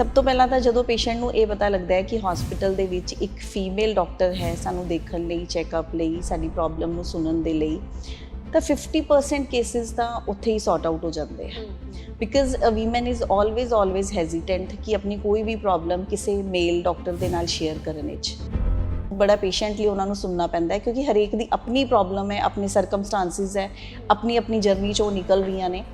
ਸਭ ਤੋਂ ਪਹਿਲਾਂ ਤਾਂ ਜਦੋਂ ਪੇਸ਼ੈਂਟ ਨੂੰ ਇਹ ਪਤਾ ਲੱਗਦਾ ਹੈ ਕਿ ਹਸਪੀਟਲ ਦੇ ਵਿੱਚ ਇੱਕ ਫੀਮੇਲ ਡਾਕਟਰ ਹੈ ਸਾਨੂੰ ਦੇਖਣ ਲਈ ਚੈੱਕਅਪ ਲਈ ਸਾਡੀ ਪ੍ਰੋਬਲਮ ਨੂੰ ਸੁਣਨ ਦੇ ਲਈ ਤਾਂ 50% ਕੇਸਿਸ ਤਾਂ ਉੱਥੇ ਹੀ ਸੌਰਟ ਆਊਟ ਹੋ ਜਾਂਦੇ ਆ because a women is always always hesitant ਕਿ ਆਪਣੀ ਕੋਈ ਵੀ ਪ੍ਰੋਬਲਮ ਕਿਸੇ ਮੇਲ ਡਾਕਟਰ ਦੇ ਨਾਲ ਸ਼ੇਅਰ ਕਰਨ ਵਿੱਚ। ਬੜਾ ਪੇਸ਼ੈਂਟਲੀ ਉਹਨਾਂ ਨੂੰ ਸੁਣਨਾ ਪੈਂਦਾ ਹੈ ਕਿਉਂਕਿ ਹਰੇਕ ਦੀ ਆਪਣੀ ਪ੍ਰੋਬਲਮ ਹੈ ਆਪਣੇ ਸਰਕਮਸਟੈਂਸਿਸ ਹੈ ਆਪਣੀ ਆਪਣੀ ਜਰਨੀ ਚੋਂ ਨਿਕਲ ਰਹੀਆਂ ਨੇ।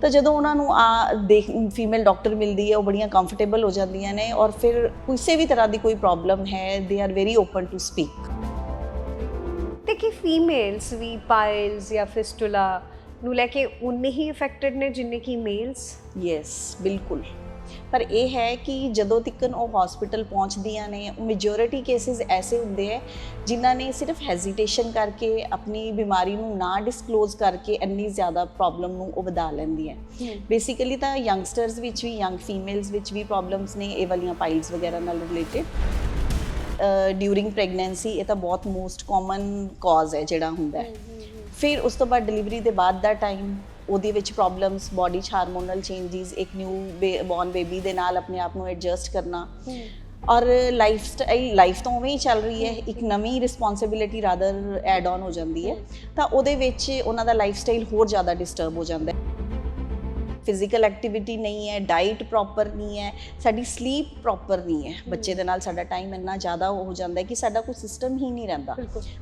ਤਾਂ ਜਦੋਂ ਉਹਨਾਂ ਨੂੰ ਆ ਦੇਖ ਫੀਮੇਲ ਡਾਕਟਰ ਮਿਲਦੀ ਹੈ ਉਹ ਬੜੀਆਂ ਕੰਫਰਟੇਬਲ ਹੋ ਜਾਂਦੀਆਂ ਨੇ ਔਰ ਫਿਰ ਕਿਸੇ ਵੀ ਤਰ੍ਹਾਂ ਦੀ ਕੋਈ ਪ੍ਰੋਬਲਮ ਹੈ they are very open to speak ਤੇ ਕਿ ਫੀਮੇਲਸ ਵੀ ਪਾਇਲਸ ਜਾਂ ਫਿਸਟੂਲਾ ਨੂੰ ਲੈ ਕੇ ਉਨੇ ਹੀ ਇਫੈਕਟਡ ਨੇ ਜਿੰਨੇ ਕਿ ਮੇਲਸ ਯੈਸ ਬਿਲਕੁਲ। ਪਰ ਇਹ ਹੈ ਕਿ ਜਦੋਂ ਤਿੱਕਨ ਉਹ ਹਸਪੀਟਲ ਪਹੁੰਚਦੀਆਂ ਨੇ ਮੈਜੋਰਿਟੀ ਕੇਸਿਸ ਐਸੇ ਹੁੰਦੇ ਹੈ ਜਿਨ੍ਹਾਂ ਨੇ ਸਿਰਫ ਹੈਜ਼ਿਟੇਸ਼ਨ ਕਰਕੇ ਆਪਣੀ ਬਿਮਾਰੀ ਨੂੰ ਨਾ ਡਿਸਕਲੋਜ਼ ਕਰਕੇ ਇੰਨੀ ਜ਼ਿਆਦਾ ਪ੍ਰੋਬਲਮ ਨੂੰ ਉਹ ਵਧਾ ਲੈਂਦੀਆਂ ਬੇਸਿਕਲੀ ਤਾਂ ਯੰਗਸਟਰਸ ਵਿੱਚ ਵੀ ਯੰਗ ਫੀਮੇਲਸ ਵਿੱਚ ਵੀ ਪ੍ਰੋਬਲਮਸ ਨੇ ਇਹ ਵਾਲੀਆਂ ਪਾਈਲਸ ਵਗੈਰਾ ਨਾਲ ਰਿਲੇਟਡ ਡਿਊਰਿੰਗ ਪ੍ਰੈਗਨੈਂਸੀ ਇਹ ਤਾਂ ਬਹੁਤ ਮੋਸਟ ਕਾਮਨ ਕਾਜ਼ ਹੈ ਜਿਹੜਾ ਹੁੰਦਾ ਹੈ। ਫਿਰ ਉਸ ਤੋਂ ਬਾਅਦ ਡਿਲੀਵਰੀ ਦੇ ਬਾਅਦ ਦਾ ਟਾਈਮ ਉਹਦੇ ਵਿੱਚ ਪ੍ਰੋਬਲਮਸ ਬਾਡੀ 'ਚ ਹਾਰਮੋਨਲ ਚੇਂਜਸ ਇੱਕ ਨਿਊ ਬੌਰਨ ਬੇਬੀ ਦੇ ਨਾਲ ਆਪਣੇ ਆਪ ਨੂੰ ਐਡਜਸਟ ਕਰਨਾ। ਔਰ ਲਾਈਫ ਸਟਾਈਲ ਲਾਈਫ ਤਾਂ ਉਵੇਂ ਹੀ ਚੱਲ ਰਹੀ ਹੈ ਇੱਕ ਨਵੀਂ ਰਿਸਪੌਂਸਿਬਿਲਿਟੀ ਰਾਦਰ ਐਡ ਆਨ ਹੋ ਜਾਂਦੀ ਹੈ। ਤਾਂ ਉਹਦੇ ਵਿੱਚ ਉਹਨਾਂ ਦਾ ਲਾਈਫ ਸਟਾਈਲ ਹੋਰ ਜ਼ਿਆਦਾ ਡਿਸਟਰਬ ਹੋ ਜਾਂਦਾ ਹੈ। ਫਿਜ਼ੀਕਲ ਐਕਟੀਵਿਟੀ ਨਹੀਂ ਹੈ ਡਾਈਟ ਪ੍ਰੋਪਰ ਨਹੀਂ ਹੈ ਸਾਡੀ ਸਲੀਪ ਪ੍ਰੋਪਰ ਨਹੀਂ ਹੈ ਬੱਚੇ ਦੇ ਨਾਲ ਸਾਡਾ ਟਾਈਮ ਇੰਨਾ ਜ਼ਿਆਦਾ ਹੋ ਜਾਂਦਾ ਹੈ ਕਿ ਸਾਡਾ ਕੋਈ ਸਿਸਟਮ ਹੀ ਨਹੀਂ ਰਹਿੰਦਾ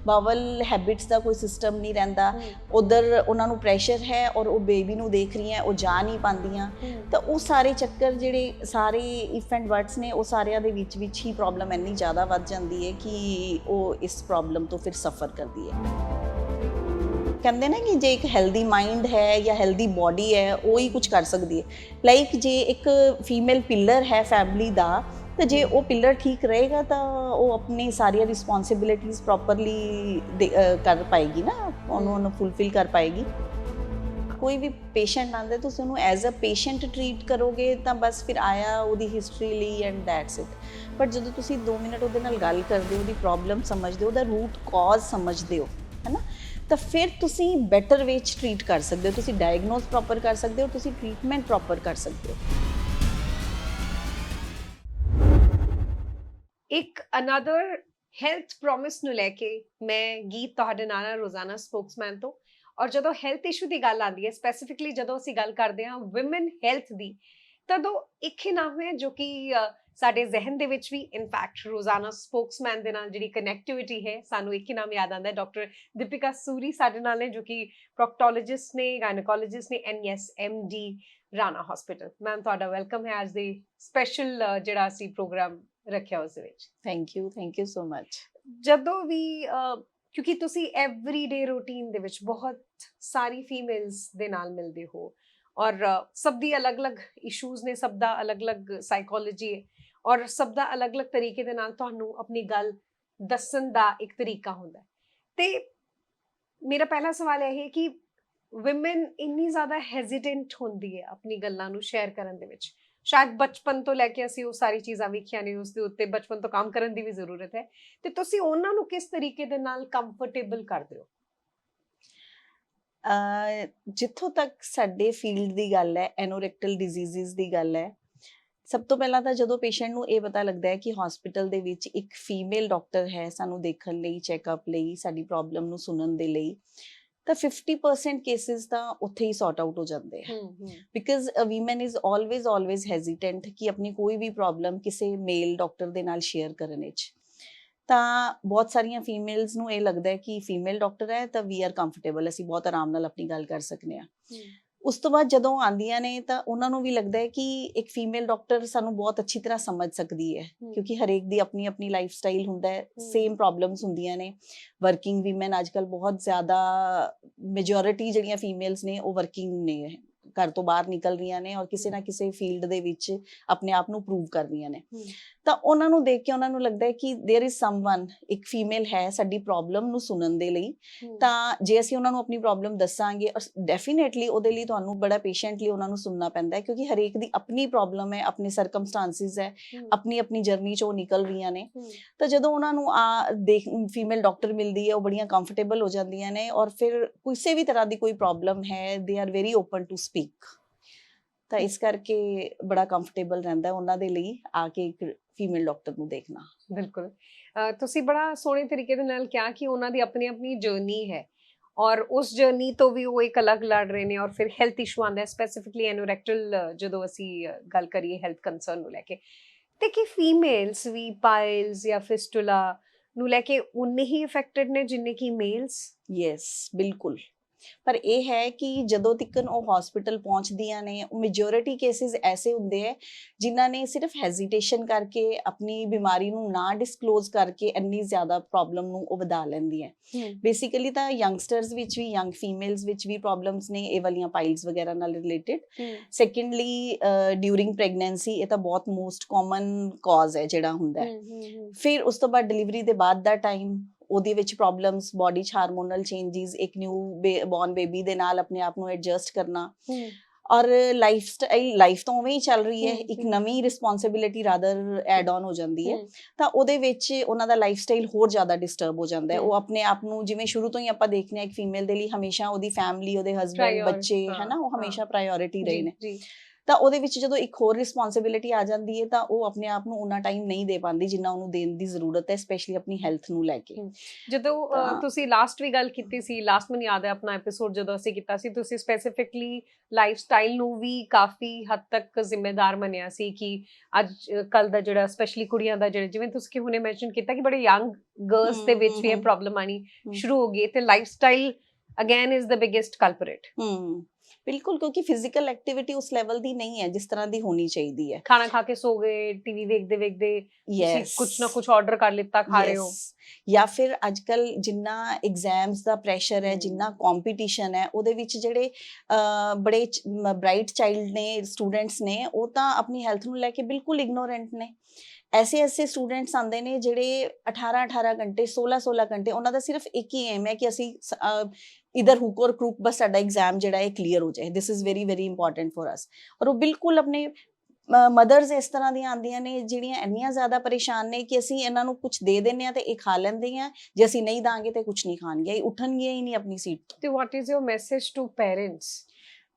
ਬਾਵਲ ਹੈਬਿਟਸ ਦਾ ਕੋਈ ਸਿਸਟਮ ਨਹੀਂ ਰਹਿੰਦਾ ਉਧਰ ਉਹਨਾਂ ਨੂੰ ਪ੍ਰੈਸ਼ਰ ਹੈ ਔਰ ਉਹ ਬੇਬੀ ਨੂੰ ਦੇਖ ਰਹੀਆਂ ਉਹ ਜਾ ਨਹੀਂ ਪਾਉਂਦੀਆਂ ਤਾਂ ਉਹ ਸਾਰੇ ਚੱਕਰ ਜਿਹੜੇ ਸਾਰੇ ਇਫ ਐਂਡ ਵਰਡਸ ਨੇ ਉਹ ਸਾਰਿਆਂ ਦੇ ਵਿੱਚ ਵਿੱਚ ਹੀ ਪ੍ਰੋਬਲਮ ਇੰਨੀ ਜ਼ਿਆਦਾ ਵੱਧ ਜਾਂਦੀ ਹੈ ਕਿ ਉਹ ਇਸ ਪ੍ਰੋਬਲਮ ਤੋਂ ਫਿਰ ਸਫਰ ਕਰਦੀ ਹੈ ਕਹਿੰਦੇ ਨੇ ਕਿ ਜੇ ਇੱਕ ਹੈਲਦੀ ਮਾਈਂਡ ਹੈ ਜਾਂ ਹੈਲਦੀ ਬਾਡੀ ਹੈ, ਉਹ ਹੀ ਕੁਝ ਕਰ ਸਕਦੀ ਹੈ। ਲਾਈਕ ਜੇ ਇੱਕ ਫੀਮੇਲ ਪਿਲਰ ਹੈ ਫੈਮਿਲੀ ਦਾ, ਤਾਂ ਜੇ ਉਹ ਪਿਲਰ ਠੀਕ ਰਹੇਗਾ, ਤਾਂ ਉਹ ਆਪਣੀ ਸਾਰੀਆਂ ਰਿਸਪੌਂਸਿਬਿਲਿਟੀਆਂ ਪ੍ਰੋਪਰਲੀ ਕਰ ਪਾਏਗੀ ਨਾ, ਉਹਨੂੰ ਉਹਨੂੰ ਫੁੱਲਫਿਲ ਕਰ ਪਾਏਗੀ। ਕੋਈ ਵੀ ਪੇਸ਼ੈਂਟ ਆਂਦਾ ਤੁਸੀਂ ਉਹਨੂੰ ਐਜ਼ ਅ ਪੇਸ਼ੈਂਟ ਟਰੀਟ ਕਰੋਗੇ, ਤਾਂ ਬਸ ਫਿਰ ਆਇਆ ਉਹਦੀ ਹਿਸਟਰੀ ਲਈ ਐਂਡ ਦੈਟਸ ਇਟ ਬਟ ਜਦੋਂ ਤੁਸੀਂ 2 ਮਿੰਟ ਉਹਦੇ ਨਾਲ ਗੱਲ ਕਰਦੇ ਹੋ, ਉਹਦੀ ਪ੍ਰੋਬਲਮ ਸਮਝਦੇ ਹੋ, ਉਹਦਾ ਰੂਟ ਕਾਜ਼ ਸਮਝਦੇ ਹੋ, ਹੈਨਾ? ਤਾਂ ਫਿਰ ਤੁਸੀਂ ਬੈਟਰ ਵੇ 'ਚ ਟਰੀਟ ਕਰ ਸਕਦੇ ਹੋ, ਤੁਸੀਂ ਡਾਇਗਨੋਸ ਪ੍ਰੋਪਰ ਕਰ ਸਕਦੇ ਹੋ, ਤੁਸੀਂ ਟ੍ਰੀਟਮੈਂਟ ਪ੍ਰੋਪਰ ਕਰ ਸਕਦੇ ਹੋ। ਇੱਕ ਅਨਦਰ ਹੈਲਥ ਪ੍ਰੋਮਿਸ ਨੂੰ ਲੈ ਕੇ ਮੈਂ ਗੀਤ ਤੁਹਾਡੇ ਨਾਲ ਹਾਂ ਰੋਜ਼ਾਨਾ ਸਪੋਕਸਮੈਨ ਤੋਂ। ਔਰ ਜਦੋਂ ਹੈਲਥ ਇਸ਼ੂ ਦੀ ਗੱਲ ਆਉਂਦੀ ਹੈ ਸਪੈਸੀਫਿਕਲੀ ਜਦੋਂ ਅਸੀਂ ਗੱਲ ਕਰਦੇ ਹਾਂ ਔਮਨ ਹੈਲਥ ਦੀ, ਤਦੋਂ ਇੱਕ ਹੀ ਨਾਮ ਹੈ ਜੋ ਕਿ ਸਾਡੇ ਜ਼ਿਹਨ ਦੇ ਵਿੱਚ ਵੀ ਇਨਫੈਕਟ ਰੋਜ਼ਾਨਾ ਸਪੋਕਸਮੈਨ ਦੇ ਨਾਲ ਜਿਹੜੀ ਕਨੈਕਟੀਵਿਟੀ ਹੈ ਸਾਨੂੰ ਇੱਕ ਹੀ ਨਾਮ ਯਾਦ ਆਉਂਦਾ ਹੈ ਡਾਕਟਰ ਦੀਪਿਕਾ ਸੂਰੀ ਸਾਡੇ ਨਾਲ ਨੇ ਜੋ ਕਿ ਪ੍ਰੋਕਟੋਲੋਜਿਸਟ ਨੇ ਗਾਇਨੋਕੋਲੋਜਿਸਟ ਨੇ ਐਨਐਸਐਮਡੀ ਰਾਣਾ ਹਸਪੀਟਲ ਮੈਮ ਤੁਹਾਡਾ ਵੈਲਕਮ ਹੈ ਅੱਜ ਦੇ ਸਪੈਸ਼ਲ ਜਿਹੜਾ ਅਸੀਂ ਪ੍ਰੋਗਰਾਮ ਰੱਖਿਆ ਉਸ ਵਿੱਚ। Thank you thank you so much ਜਦੋਂ ਵੀ ਕਿਉਂਕਿ ਤੁਸੀਂ ਐਵਰੀਡੇ ਰੂਟੀਨ ਦੇ ਵਿੱਚ ਬਹੁਤ ਸਾਰੀ ਫੀਮੇਲਸ ਦੇ ਨਾਲ ਮਿਲਦੇ ਹੋ ਔਰ ਸਭ ਦੀ ਅਲੱਗ-ਅਲੱਗ ਇਸ਼ੂਜ਼ ਨੇ ਸਭ ਦਾ ਅਲੱਗ-ਅਲੱਗ ਸਾਈਕੋਲੋਜੀ ਹੈ। ਔਰ ਸਭ ਦਾ ਅਲੱਗ-ਅਲੱਗ ਤਰੀਕੇ ਦੇ ਨਾਲ ਤੁਹਾਨੂੰ ਆਪਣੀ ਗੱਲ ਦੱਸਣ ਦਾ ਇੱਕ ਤਰੀਕਾ ਹੁੰਦਾ ਹੈ। ਤੇ ਮੇਰਾ ਪਹਿਲਾ ਸਵਾਲ ਇਹ ਹੈ ਕਿ ਔਮਨ ਇੰਨੀ ਜ਼ਿਆਦਾ ਹੈਜ਼ਿਟੈਂਟ ਹੁੰਦੀ ਹੈ ਆਪਣੀ ਗੱਲਾਂ ਨੂੰ ਸ਼ੇਅਰ ਕਰਨ ਦੇ ਵਿੱਚ। ਸ਼ਾਇਦ ਬਚਪਨ ਤੋਂ ਲੈ ਕੇ ਅਸੀਂ ਉਹ ਸਾਰੀ ਚੀਜ਼ਾਂ ਵੇਖੀਆਂ ਨੇ ਉਸ ਦੇ ਉੱਤੇ ਬਚਪਨ ਤੋਂ ਕੰਮ ਕਰਨ ਦੀ ਵੀ ਜ਼ਰੂਰਤ ਹੈ। ਤੇ ਤੁਸੀਂ ਉਹਨਾਂ ਨੂੰ ਕਿਸ ਤਰੀਕੇ ਦੇ ਨਾਲ ਕੰਫਰਟੇਬਲ ਕਰਦੇ ਹੋ? ਜਿੱਥੋਂ ਤੱਕ ਸਾਡੇ ਫੀਲਡ ਦੀ ਗੱਲ ਹੈ ਐਨੋਰੈਕਟਲ ਡਿਜ਼ੀਜ਼ਸ ਦੀ ਗੱਲ ਹੈ ਸਭ ਤੋਂ ਪਹਿਲਾਂ ਤਾਂ ਜਦੋਂ ਪੇਸ਼ੈਂਟ ਨੂੰ ਇਹ ਪਤਾ ਲੱਗਦਾ ਹੈ ਕਿ ਹਸਪੀਟਲ ਦੇ ਵਿੱਚ ਇੱਕ ਫੀਮੇਲ ਡਾਕਟਰ ਹੈ ਸਾਨੂੰ ਦੇਖਣ ਲਈ ਚੈੱਕਅਪ ਲਈ ਸਾਡੀ ਪ੍ਰੋਬਲਮ ਨੂੰ ਸੁਣਨ ਦੇ ਲਈ ਤਾਂ 50% ਕੇਸਿਸ ਤਾਂ ਉੱਥੇ ਹੀ ਸੌਰਟ ਆਊਟ ਹੋ ਜਾਂਦੇ ਆ। Because a women is always always hesitant ਕਿ ਆਪਣੀ ਕੋਈ ਵੀ ਪ੍ਰੋਬਲਮ ਕਿਸੇ ਮੇਲ ਡਾਕਟਰ ਦੇ ਨਾਲ ਸ਼ੇਅਰ ਕਰਨ ਵਿੱਚ। ਤਾਂ ਬਹੁਤ ਸਾਰੀਆਂ ਫੀਮੇਲਸ ਨੂੰ ਇਹ ਲੱਗਦਾ ਹੈ ਕਿ ਫੀਮੇਲ ਡਾਕਟਰ ਹੈ ਤਾਂ ਵੀ ਆਰ ਕੰਫਰਟੇਬਲ ਅਸੀਂ ਬਹੁਤ ਆਰਾਮ ਨਾਲ ਆਪਣੀ ਗੱਲ ਕਰ ਸਕਨੇ ਆ ਉਸ ਤੋਂ ਬਾਅਦ ਜਦੋਂ ਆਂਦੀਆਂ ਨੇ ਤਾਂ ਉਹਨਾਂ ਨੂੰ ਵੀ ਲੱਗਦਾ ਹੈ ਕਿ ਇੱਕ ਫੀਮੇਲ ਡਾਕਟਰ ਸਾਨੂੰ ਬਹੁਤ ਅੱਛੀ ਤਰ੍ਹਾਂ ਸਮਝ ਸਕਦੀ ਹੈ ਕਿਉਂਕਿ ਹਰੇਕ ਦੀ ਆਪਣੀ ਆਪਣੀ ਲਾਈਫ ਸਟਾਈਲ ਹੁੰਦਾ ਹੈ ਸੇਮ ਪ੍ਰੋਬਲਮਸ ਹੁੰਦੀਆਂ ਨੇ। ਵਰਕਿੰਗ ਵੀਮਨ ਅੱਜਕੱਲ ਬਹੁਤ ਜ਼ਿਆਦਾ ਮੈਜੋਰਿਟੀ ਜਿਹੜੀਆਂ ਫੀਮੇਲਸ ਨੇ ਉਹ ਵਰਕਿੰਗ ਨੇ ਘਰ ਤੋਂ ਬਾਹਰ ਨਿਕਲ ਰਹੀਆਂ ਨੇ ਔਰ ਕਿਸੇ ਨਾ ਕਿਸੇ ਫੀਲਡ ਦੇ ਵਿੱਚ ਆਪਣੇ ਆਪ ਨੂੰ ਪ੍ਰੂਵ ਕਰ ਰਹੀਆਂ ਨੇ ਤਾਂ ਉਹਨਾਂ ਨੂੰ ਦੇਖ ਕੇ ਉਹਨਾਂ ਨੂੰ ਲੱਗਦਾ ਹੈ ਕਿ देयर इज ਸਮਵਨ ਇੱਕ ਫੀਮੇਲ ਹੈ ਸਾਡੀ ਪ੍ਰੋਬਲਮ ਨੂੰ ਸੁਣਨ ਦੇ ਲਈ ਤਾਂ ਜੇ ਅਸੀਂ ਉਹਨਾਂ ਨੂੰ ਆਪਣੀ ਪ੍ਰੋਬਲਮ ਦੱਸਾਂਗੇ ਔਰ ਡੈਫੀਨੇਟਲੀ ਉਹਦੇ ਲਈ ਤੁਹਾਨੂੰ ਬੜਾ ਪੇਸ਼ੈਂਟਲੀ ਉਹਨਾਂ ਨੂੰ ਸੁਣਨਾ ਪੈਂਦਾ ਹੈ ਕਿਉਂਕਿ ਹਰੇਕ ਦੀ ਆਪਣੀ ਪ੍ਰੋਬਲਮ ਹੈ ਆਪਣੇ ਸਰਕਮਸਟੈਂਸਿਸ ਹੈ ਆਪਣੀ ਆਪਣੀ ਜਰਨੀ ਚੋਂ ਨਿਕਲ ਰਹੀਆਂ ਨੇ ਤਾਂ ਜਦੋਂ ਉਹਨਾਂ ਨੂੰ ਆ ਦੇਖ ਫੀਮੇਲ ਡਾਕਟਰ ਮਿਲਦੀ ਹੈ ਉਹ ਬੜੀਆਂ ਕੰਫਰਟੇਬਲ ਹੋ ਜਾਂਦੀਆਂ ਨੇ ਔਰ ਫਿਰ ਕਿਸੇ ਵੀ ਤਰ੍ਹਾਂ ਦੀ ਕੋਈ ਪ੍ਰੋਬਲਮ ਹੈ they are very open to speak ਤਾਂ ਇਸ ਕਰਕੇ ਬੜਾ ਕੰਫਰਟੇਬਲ ਰਹਿੰਦਾ ਉਹਨਾਂ ਦੇ ਲਈ ਆ ਕੇ ਇੱਕ ਫੀਮੇਲ ਡਾਕਟਰ ਨੂੰ ਦੇਖਣਾ। ਬਿਲਕੁਲ। ਤੁਸੀਂ ਬੜਾ ਸੋਹਣੇ ਤਰੀਕੇ ਦੇ ਨਾਲ ਕਿਹਾ ਕਿ ਉਹਨਾਂ ਦੀ ਆਪਣੀ ਆਪਣੀ ਜਰਨੀ ਹੈ ਔਰ ਉਸ ਜਰਨੀ ਤੋਂ ਵੀ ਉਹ ਇੱਕ ਅਲੱਗ ਲੜ ਰਹੇ ਨੇ ਔਰ ਫਿਰ ਹੈਲਥ ਇਸ਼ੂ ਆਉਂਦਾ ਹੈ ਸਪੈਸੀਫਿਕਲੀ ਐਨੋਰੈਕਟਲ ਜਦੋਂ ਅਸੀਂ ਗੱਲ ਕਰੀਏ ਹੈਲਥ ਕੰਸਰਨ ਨੂੰ ਲੈ ਕੇ। ਤੇ ਕਿ ਫੀਮੇਲਸ ਵੀ ਪਾਇਲਸ ਜਾਂ ਫਿਸਟੂਲਾ ਨੂੰ ਲੈ ਕੇ ਉਨੇ ਹੀ ਇਫੈਕਟਡ ਨੇ ਜਿੰਨੇ ਕਿ ਮੇਲਸ ਯੈਸ ਬਿਲਕੁਲ। ਪਰ ਇਹ ਹੈ ਕਿ ਜਦੋਂ ਤਿੱਕਨ ਉਹ ਹਸਪੀਟਲ ਪਹੁੰਚਦੀਆਂ ਨੇ ਮੈਜੋਰਿਟੀ ਕੇਸਿਸ ਐਸੇ ਹੁੰਦੇ ਹੈ ਜਿਨ੍ਹਾਂ ਨੇ ਸਿਰਫ ਹੈਜ਼ਿਟੇਸ਼ਨ ਕਰਕੇ ਆਪਣੀ ਬਿਮਾਰੀ ਨੂੰ ਨਾ ਡਿਸਕਲੋਜ਼ ਕਰਕੇ ਇੰਨੀ ਜ਼ਿਆਦਾ ਪ੍ਰੋਬਲਮ ਨੂੰ ਉਹ ਵਧਾ ਲੈਂਦੀ ਹੈ। ਬੇਸਿਕਲੀ ਤਾਂ ਯੰਗਸਟਰਸ ਵਿੱਚ ਵੀ ਯੰਗ ਫੀਮੇਲਸ ਵਿੱਚ ਵੀ ਪ੍ਰੋਬਲਮਸ ਨੇ ਇਹ ਵਾਲੀਆਂ ਪਾਈਲਸ ਵਗੈਰਾ ਨਾਲ ਰਿਲੇਟਡ ਸੈਕੰਡਲੀ ਡਿਊਰਿੰਗ ਪ੍ਰੈਗਨੈਂਸੀ ਇਹ ਤਾਂ ਬਹੁਤ ਮੋਸਟ ਕਾਮਨ ਕਾਜ਼ ਹੈ ਜਿਹੜਾ ਹੁੰਦਾ ਹੈ ਫਿਰ ਉਸ ਤੋਂ ਬਾਅਦ ਡਿਲੀਵਰੀ ਦੇ ਬਾਅਦ ਦਾ ਟਾਈਮ ਉਹਦੇ ਵਿੱਚ ਪ੍ਰੋਬਲਮਸ ਬਾਡੀ ਚ ਹਾਰਮੋਨਲ ਚੇਂਜਸ ਇੱਕ ਨਿਊ ਬੌਰਨ ਬੇਬੀ ਦੇ ਨਾਲ ਆਪਣੇ ਆਪ ਨੂੰ ਐਡਜਸਟ ਕਰਨਾ ਔਰ ਲਾਈਫ ਸਟਾਈਲ ਲਾਈਫ ਤਾਂ ਉਵੇਂ ਹੀ ਚੱਲ ਰਹੀ ਹੈ ਇੱਕ। ਨਵੀਂ ਰਿਸਪੌਂਸਿਬਿਲਿਟੀ ਰਾਦਰ ਐਡ ਆਨ ਹੋ ਜਾਂਦੀ ਹੈ। ਤਾਂ ਉਹਦੇ ਵਿੱਚ ਉਹਨਾਂ ਦਾ ਲਾਈਫ ਸਟਾਈਲ ਹੋਰ ਜ਼ਿਆਦਾ ਡਿਸਟਰਬ ਹੋ ਜਾਂਦਾ ਹੈ। ਉਹ ਆਪਣੇ ਆਪ ਨੂੰ ਜਿਵੇਂ ਸ਼ੁਰੂ ਤੋਂ ਹੀ ਆਪਾਂ ਦੇਖਨੇ ਆ ਇੱਕ ਫੀਮੇਲ ਦੇ ਲਈ ਹਮੇਸ਼ਾ ਉਹਦੀ ਫੈਮਿਲੀ ਉਹਦੇ ਹਸਬੰਡ ਬੱਚੇ ਹਾਂ, ਨਾ ਉਹ। ਹਮੇਸ਼ਾ ਪ੍ਰਾਇੋਰਿਟੀ ਰਹੇ ਨੇ ਜੀ ਤਾਂ ਉਹਦੇ ਵਿੱਚ ਜਦੋਂ ਇੱਕ ਹੋਰ ਰਿਸਪੌਂਸਿਬਿਲਿਟੀ ਆ ਜਾਂਦੀ ਹੈ ਤਾਂ ਉਹ ਆਪਣੇ ਆਪ ਨੂੰ ਉਹਨਾਂ ਟਾਈਮ ਨਹੀਂ ਦੇ ਪਾਉਂਦੀ ਜਿੰਨਾ ਉਹਨੂੰ ਦੇਣ ਦੀ ਜ਼ਰੂਰਤ ਹੈ ਸਪੈਸ਼ਲੀ ਆਪਣੀ ਹੈਲਥ ਨੂੰ ਲੈ ਕੇ। ਜਦੋਂ ਤੁਸੀਂ ਲਾਸਟ ਵੀ ਗੱਲ ਕੀਤੀ ਸੀ ਲਾਸਟ ਮੈਨੂੰ ਯਾਦ ਹੈ ਆਪਣਾ ਐਪੀਸੋਡ ਜਦੋਂ ਅਸੀਂ ਕੀਤਾ ਸੀ ਤੁਸੀਂ ਸਪੈਸੀਫਿਕਲੀ ਲਾਈਫ ਸਟਾਈਲ ਨੂੰ ਵੀ ਕਾਫੀ ਹੱਦ ਤੱਕ ਜ਼ਿੰਮੇਦਾਰ ਮੰਨਿਆ ਸੀ ਕਿ ਅੱਜ ਕੱਲ ਦਾ ਜਿਹੜਾ ਸਪੈਸ਼ਲੀ ਕੁੜੀਆਂ ਦਾ ਜਿਹੜਾ ਜਿਵੇਂ ਤੁਸੀਂ ਕਿ ਹੁਣੇ ਮੈਂਸ਼ਨ ਕੀਤਾ ਕਿ ਬੜੇ ਯੰਗ ਗਰਲਸ ਦੇ ਵਿੱਚ ਵੀ ਇਹ ਪ੍ਰੋਬਲਮ ਆਣੀ। ਸ਼ੁਰੂ ਹੋ ਗਈ ਤੇ lifestyle again is the biggest culprit hmm ਬਿਲਕੁਲ ਕਿਉਂਕਿ ਫਿਜ਼ੀਕਲ ਐਕਟੀਵਿਟੀ ਉਸ ਲੈਵਲ ਦੀ ਨਹੀਂ ਹੈ ਜਿਸ ਤਰ੍ਹਾਂ ਦੀ ਹੋਣੀ ਚਾਹੀਦੀ ਹੈ। ਖਾਣਾ ਖਾ ਕੇ ਸੋ ਗਏ ਟੀਵੀ ਵੇਖਦੇ ਵੇਖਦੇ ਕੁਝ ਨਾ ਕੁਝ ਆਰਡਰ ਕਰ ਲਿੱਤਾ ਖਾ ਰਹੇ ਹੋ। ਜਾਂ ਫਿਰ ਅੱਜਕੱਲ ਜਿੰਨਾ ਐਗਜ਼ਾਮਸ ਦਾ ਪ੍ਰੈਸ਼ਰ ਹੈ। ਜਿੰਨਾ ਕੰਪੀਟੀਸ਼ਨ ਹੈ ਉਹਦੇ ਵਿੱਚ ਜਿਹੜੇ ਬੜੇ ਬ੍ਰਾਈਟ ਚਾਈਲਡ ਨੇ ਸਟੂਡੈਂਟਸ ਨੇ ਉਹ ਤਾਂ ਆਪਣੀ ਹੈਲਥ ਨੂੰ ਲੈ ਕੇ ਬਿਲਕੁਲ ਇਗਨੋਰੈਂਟ ਨੇ। ਐਸੇ ਐਸੇ ਸਟੂਡੈਂਟਸ ਆਂਦੇ ਨੇ ਜਿਹੜੇ 18 18 ਘੰਟੇ 16 16 ਘੰਟੇ ਉਹਨਾਂ ਦਾ ਸਿਰਫ ਇੱਕ ਹੀ ਏਮ ਹੈ ਕਿ ਅਸੀਂ ਇਧਰ ਹੁਕ ਔਰ ਕਰੂਕ ਬਸ ਸਾਡਾ ਐਗਜ਼ਾਮ ਜਿਹੜਾ ਹੈ ਕਲੀਅਰ ਹੋ ਜਾਏ this is very very important for us ਔਰ ਉਹ ਬਿਲਕੁਲ ਆਪਣੇ ਮਦਰਸ ਇਸ ਤਰ੍ਹਾਂ ਦੀਆਂ ਆਂਦੀਆਂ ਨੇ ਜਿਹੜੀਆਂ ਇੰਨੀਆਂ ਜ਼ਿਆਦਾ ਪਰੇਸ਼ਾਨ ਨੇ ਕਿ ਅਸੀਂ ਇਹਨਾਂ ਨੂੰ ਕੁਝ ਦੇ ਦਿੰਨੇ ਆ ਤੇ ਇਹ ਖਾ ਲੈਂਦੇ ਆ ਜੇ ਅਸੀਂ ਨਹੀਂ ਦਾਂਗੇ ਤੇ ਕੁਝ ਨਹੀਂ ਖਾਣਗੇ ਇਹ ਉੱਠਣਗੇ ਹੀ ਨਹੀਂ ਆਪਣੀ ਸੀਟ ਤੋਂ ਤੇ what is your message to parents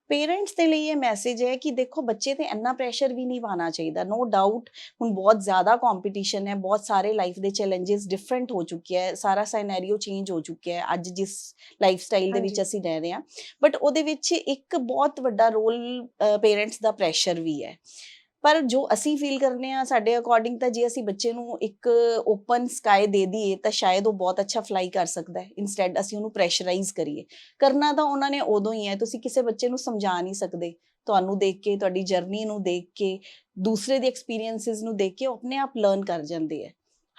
parents ਦੇ ਲਈ ਇਹ ਮੈਸੇਜ ਹੈ ਕਿ ਦੇਖੋ ਬੱਚੇ ਤੇ ਇੰਨਾ ਪ੍ਰੈਸ਼ਰ ਵੀ ਨਹੀਂ ਪਾਣਾ ਚਾਹੀਦਾ। ਨੋ ਡਾਊਟ ਹੁਣ ਬਹੁਤ ਜ਼ਿਆਦਾ ਕੰਪੀਟੀਸ਼ਨ ਹੈ ਬਹੁਤ ਸਾਰੇ ਲਾਈਫ ਦੇ ਚੈਲੰਜਸ ਡਿਫਰੈਂਟ ਹੋ ਚੁੱਕੇ ਹੈ ਸਾਰਾ ਸਾਈਨੈਰੀਓ ਚੇਂਜ ਹੋ ਚੁੱਕਿਆ ਹੈ ਅੱਜ ਜਿਸ ਲਾਈਫ ਸਟਾਈਲ ਦੇ ਵਿੱਚ। ਅਸੀਂ ਰਹਿ ਰਹੇ ਹਾਂ। ਬਟ ਉਹਦੇ ਵਿੱਚ ਇੱਕ ਬਹੁਤ ਵੱਡਾ ਰੋਲ ਪੇਰੈਂਟਸ ਦਾ ਪ੍ਰੈਸ਼ਰ ਵੀ ਹੈ। ਪਰ ਜੋ ਅਸੀਂ ਫੀਲ ਕਰਨੇ ਆ, ਸਾਡੇ ਅਕੋਰਡਿੰਗ ਤਾਂ ਜੇ ਅਸੀਂ ਬੱਚੇ ਨੂੰ ਇੱਕ ਓਪਨ ਸਕਾਈ ਦੇ ਦਈਏ, ਤਾਂ ਸ਼ਾਇਦ ਉਹ ਬਹੁਤ ਅੱਛਾ ਫਲਾਈ ਕਰ ਸਕਦਾ ਹੈ। ਇਨਸਟੈਡ ਅਸੀਂ ਉਹਨੂੰ ਪ੍ਰੈਸ਼ਰਾਈਜ਼ ਕਰੀਏ। ਕਰਨਾ ਤਾਂ ਉਹਨਾਂ ਨੇ ਉਦੋਂ ਹੀ ਹੈ, ਤੁਸੀਂ ਕਿਸੇ ਬੱਚੇ ਨੂੰ ਸਮਝਾ ਨਹੀਂ ਸਕਦੇ। ਤੁਹਾਨੂੰ ਦੇਖ ਕੇ, ਤੁਹਾਡੀ ਜਰਨੀ ਨੂੰ ਦੇਖ ਕੇ, ਦੂਸਰੇ ਦੇ ਐਕਸਪੀਰੀਐਂਸਿਸ ਨੂੰ ਦੇਖ ਕੇ ਉਹ ਆਪਣੇ ਆਪ ਲਰਨ ਕਰ ਜਾਂਦੇ ਹੈ।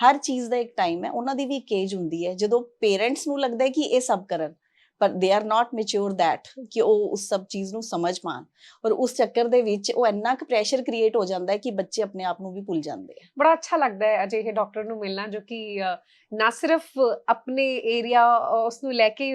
ਹਰ ਚੀਜ਼ ਦਾ ਇੱਕ ਟਾਈਮ ਹੈ। ਉਹਨਾਂ ਦੀ ਵੀ ਇੱਕ ਏਜ ਹੁੰਦੀ ਹੈ। ਜਦੋਂ ਪੇਰੈਂਟਸ ਨੂੰ ਲੱਗਦਾ ਹੈ ਕਿ ਇਹ ਸਭ ਕਰਨ ਪਰ they are not mature that ਕਿ ਉਹ ਉਸ ਸਭ ਚੀਜ਼ ਨੂੰ ਸਮਝ ਪਾਣ। ਔਰ ਉਸ ਚੱਕਰ ਦੇ ਵਿੱਚ ਉਹ ਇੰਨਾ ਕੁ ਪ੍ਰੈਸ਼ਰ ਕ੍ਰੀਏਟ ਹੋ ਜਾਂਦਾ ਹੈ ਕਿ ਬੱਚੇ ਆਪਣੇ ਆਪ ਨੂੰ ਵੀ ਭੁੱਲ ਜਾਂਦੇ ਆ। ਬੜਾ ਅੱਛਾ ਲੱਗਦਾ ਹੈ ਅਜਿਹੇ ਡਾਕਟਰ ਨੂੰ ਮਿਲਣਾ ਜੋ ਕਿ ਨਾ ਸਿਰਫ ਆਪਣੇ ਏਰੀਆ ਉਸ ਨੂੰ ਲੈ ਕੇ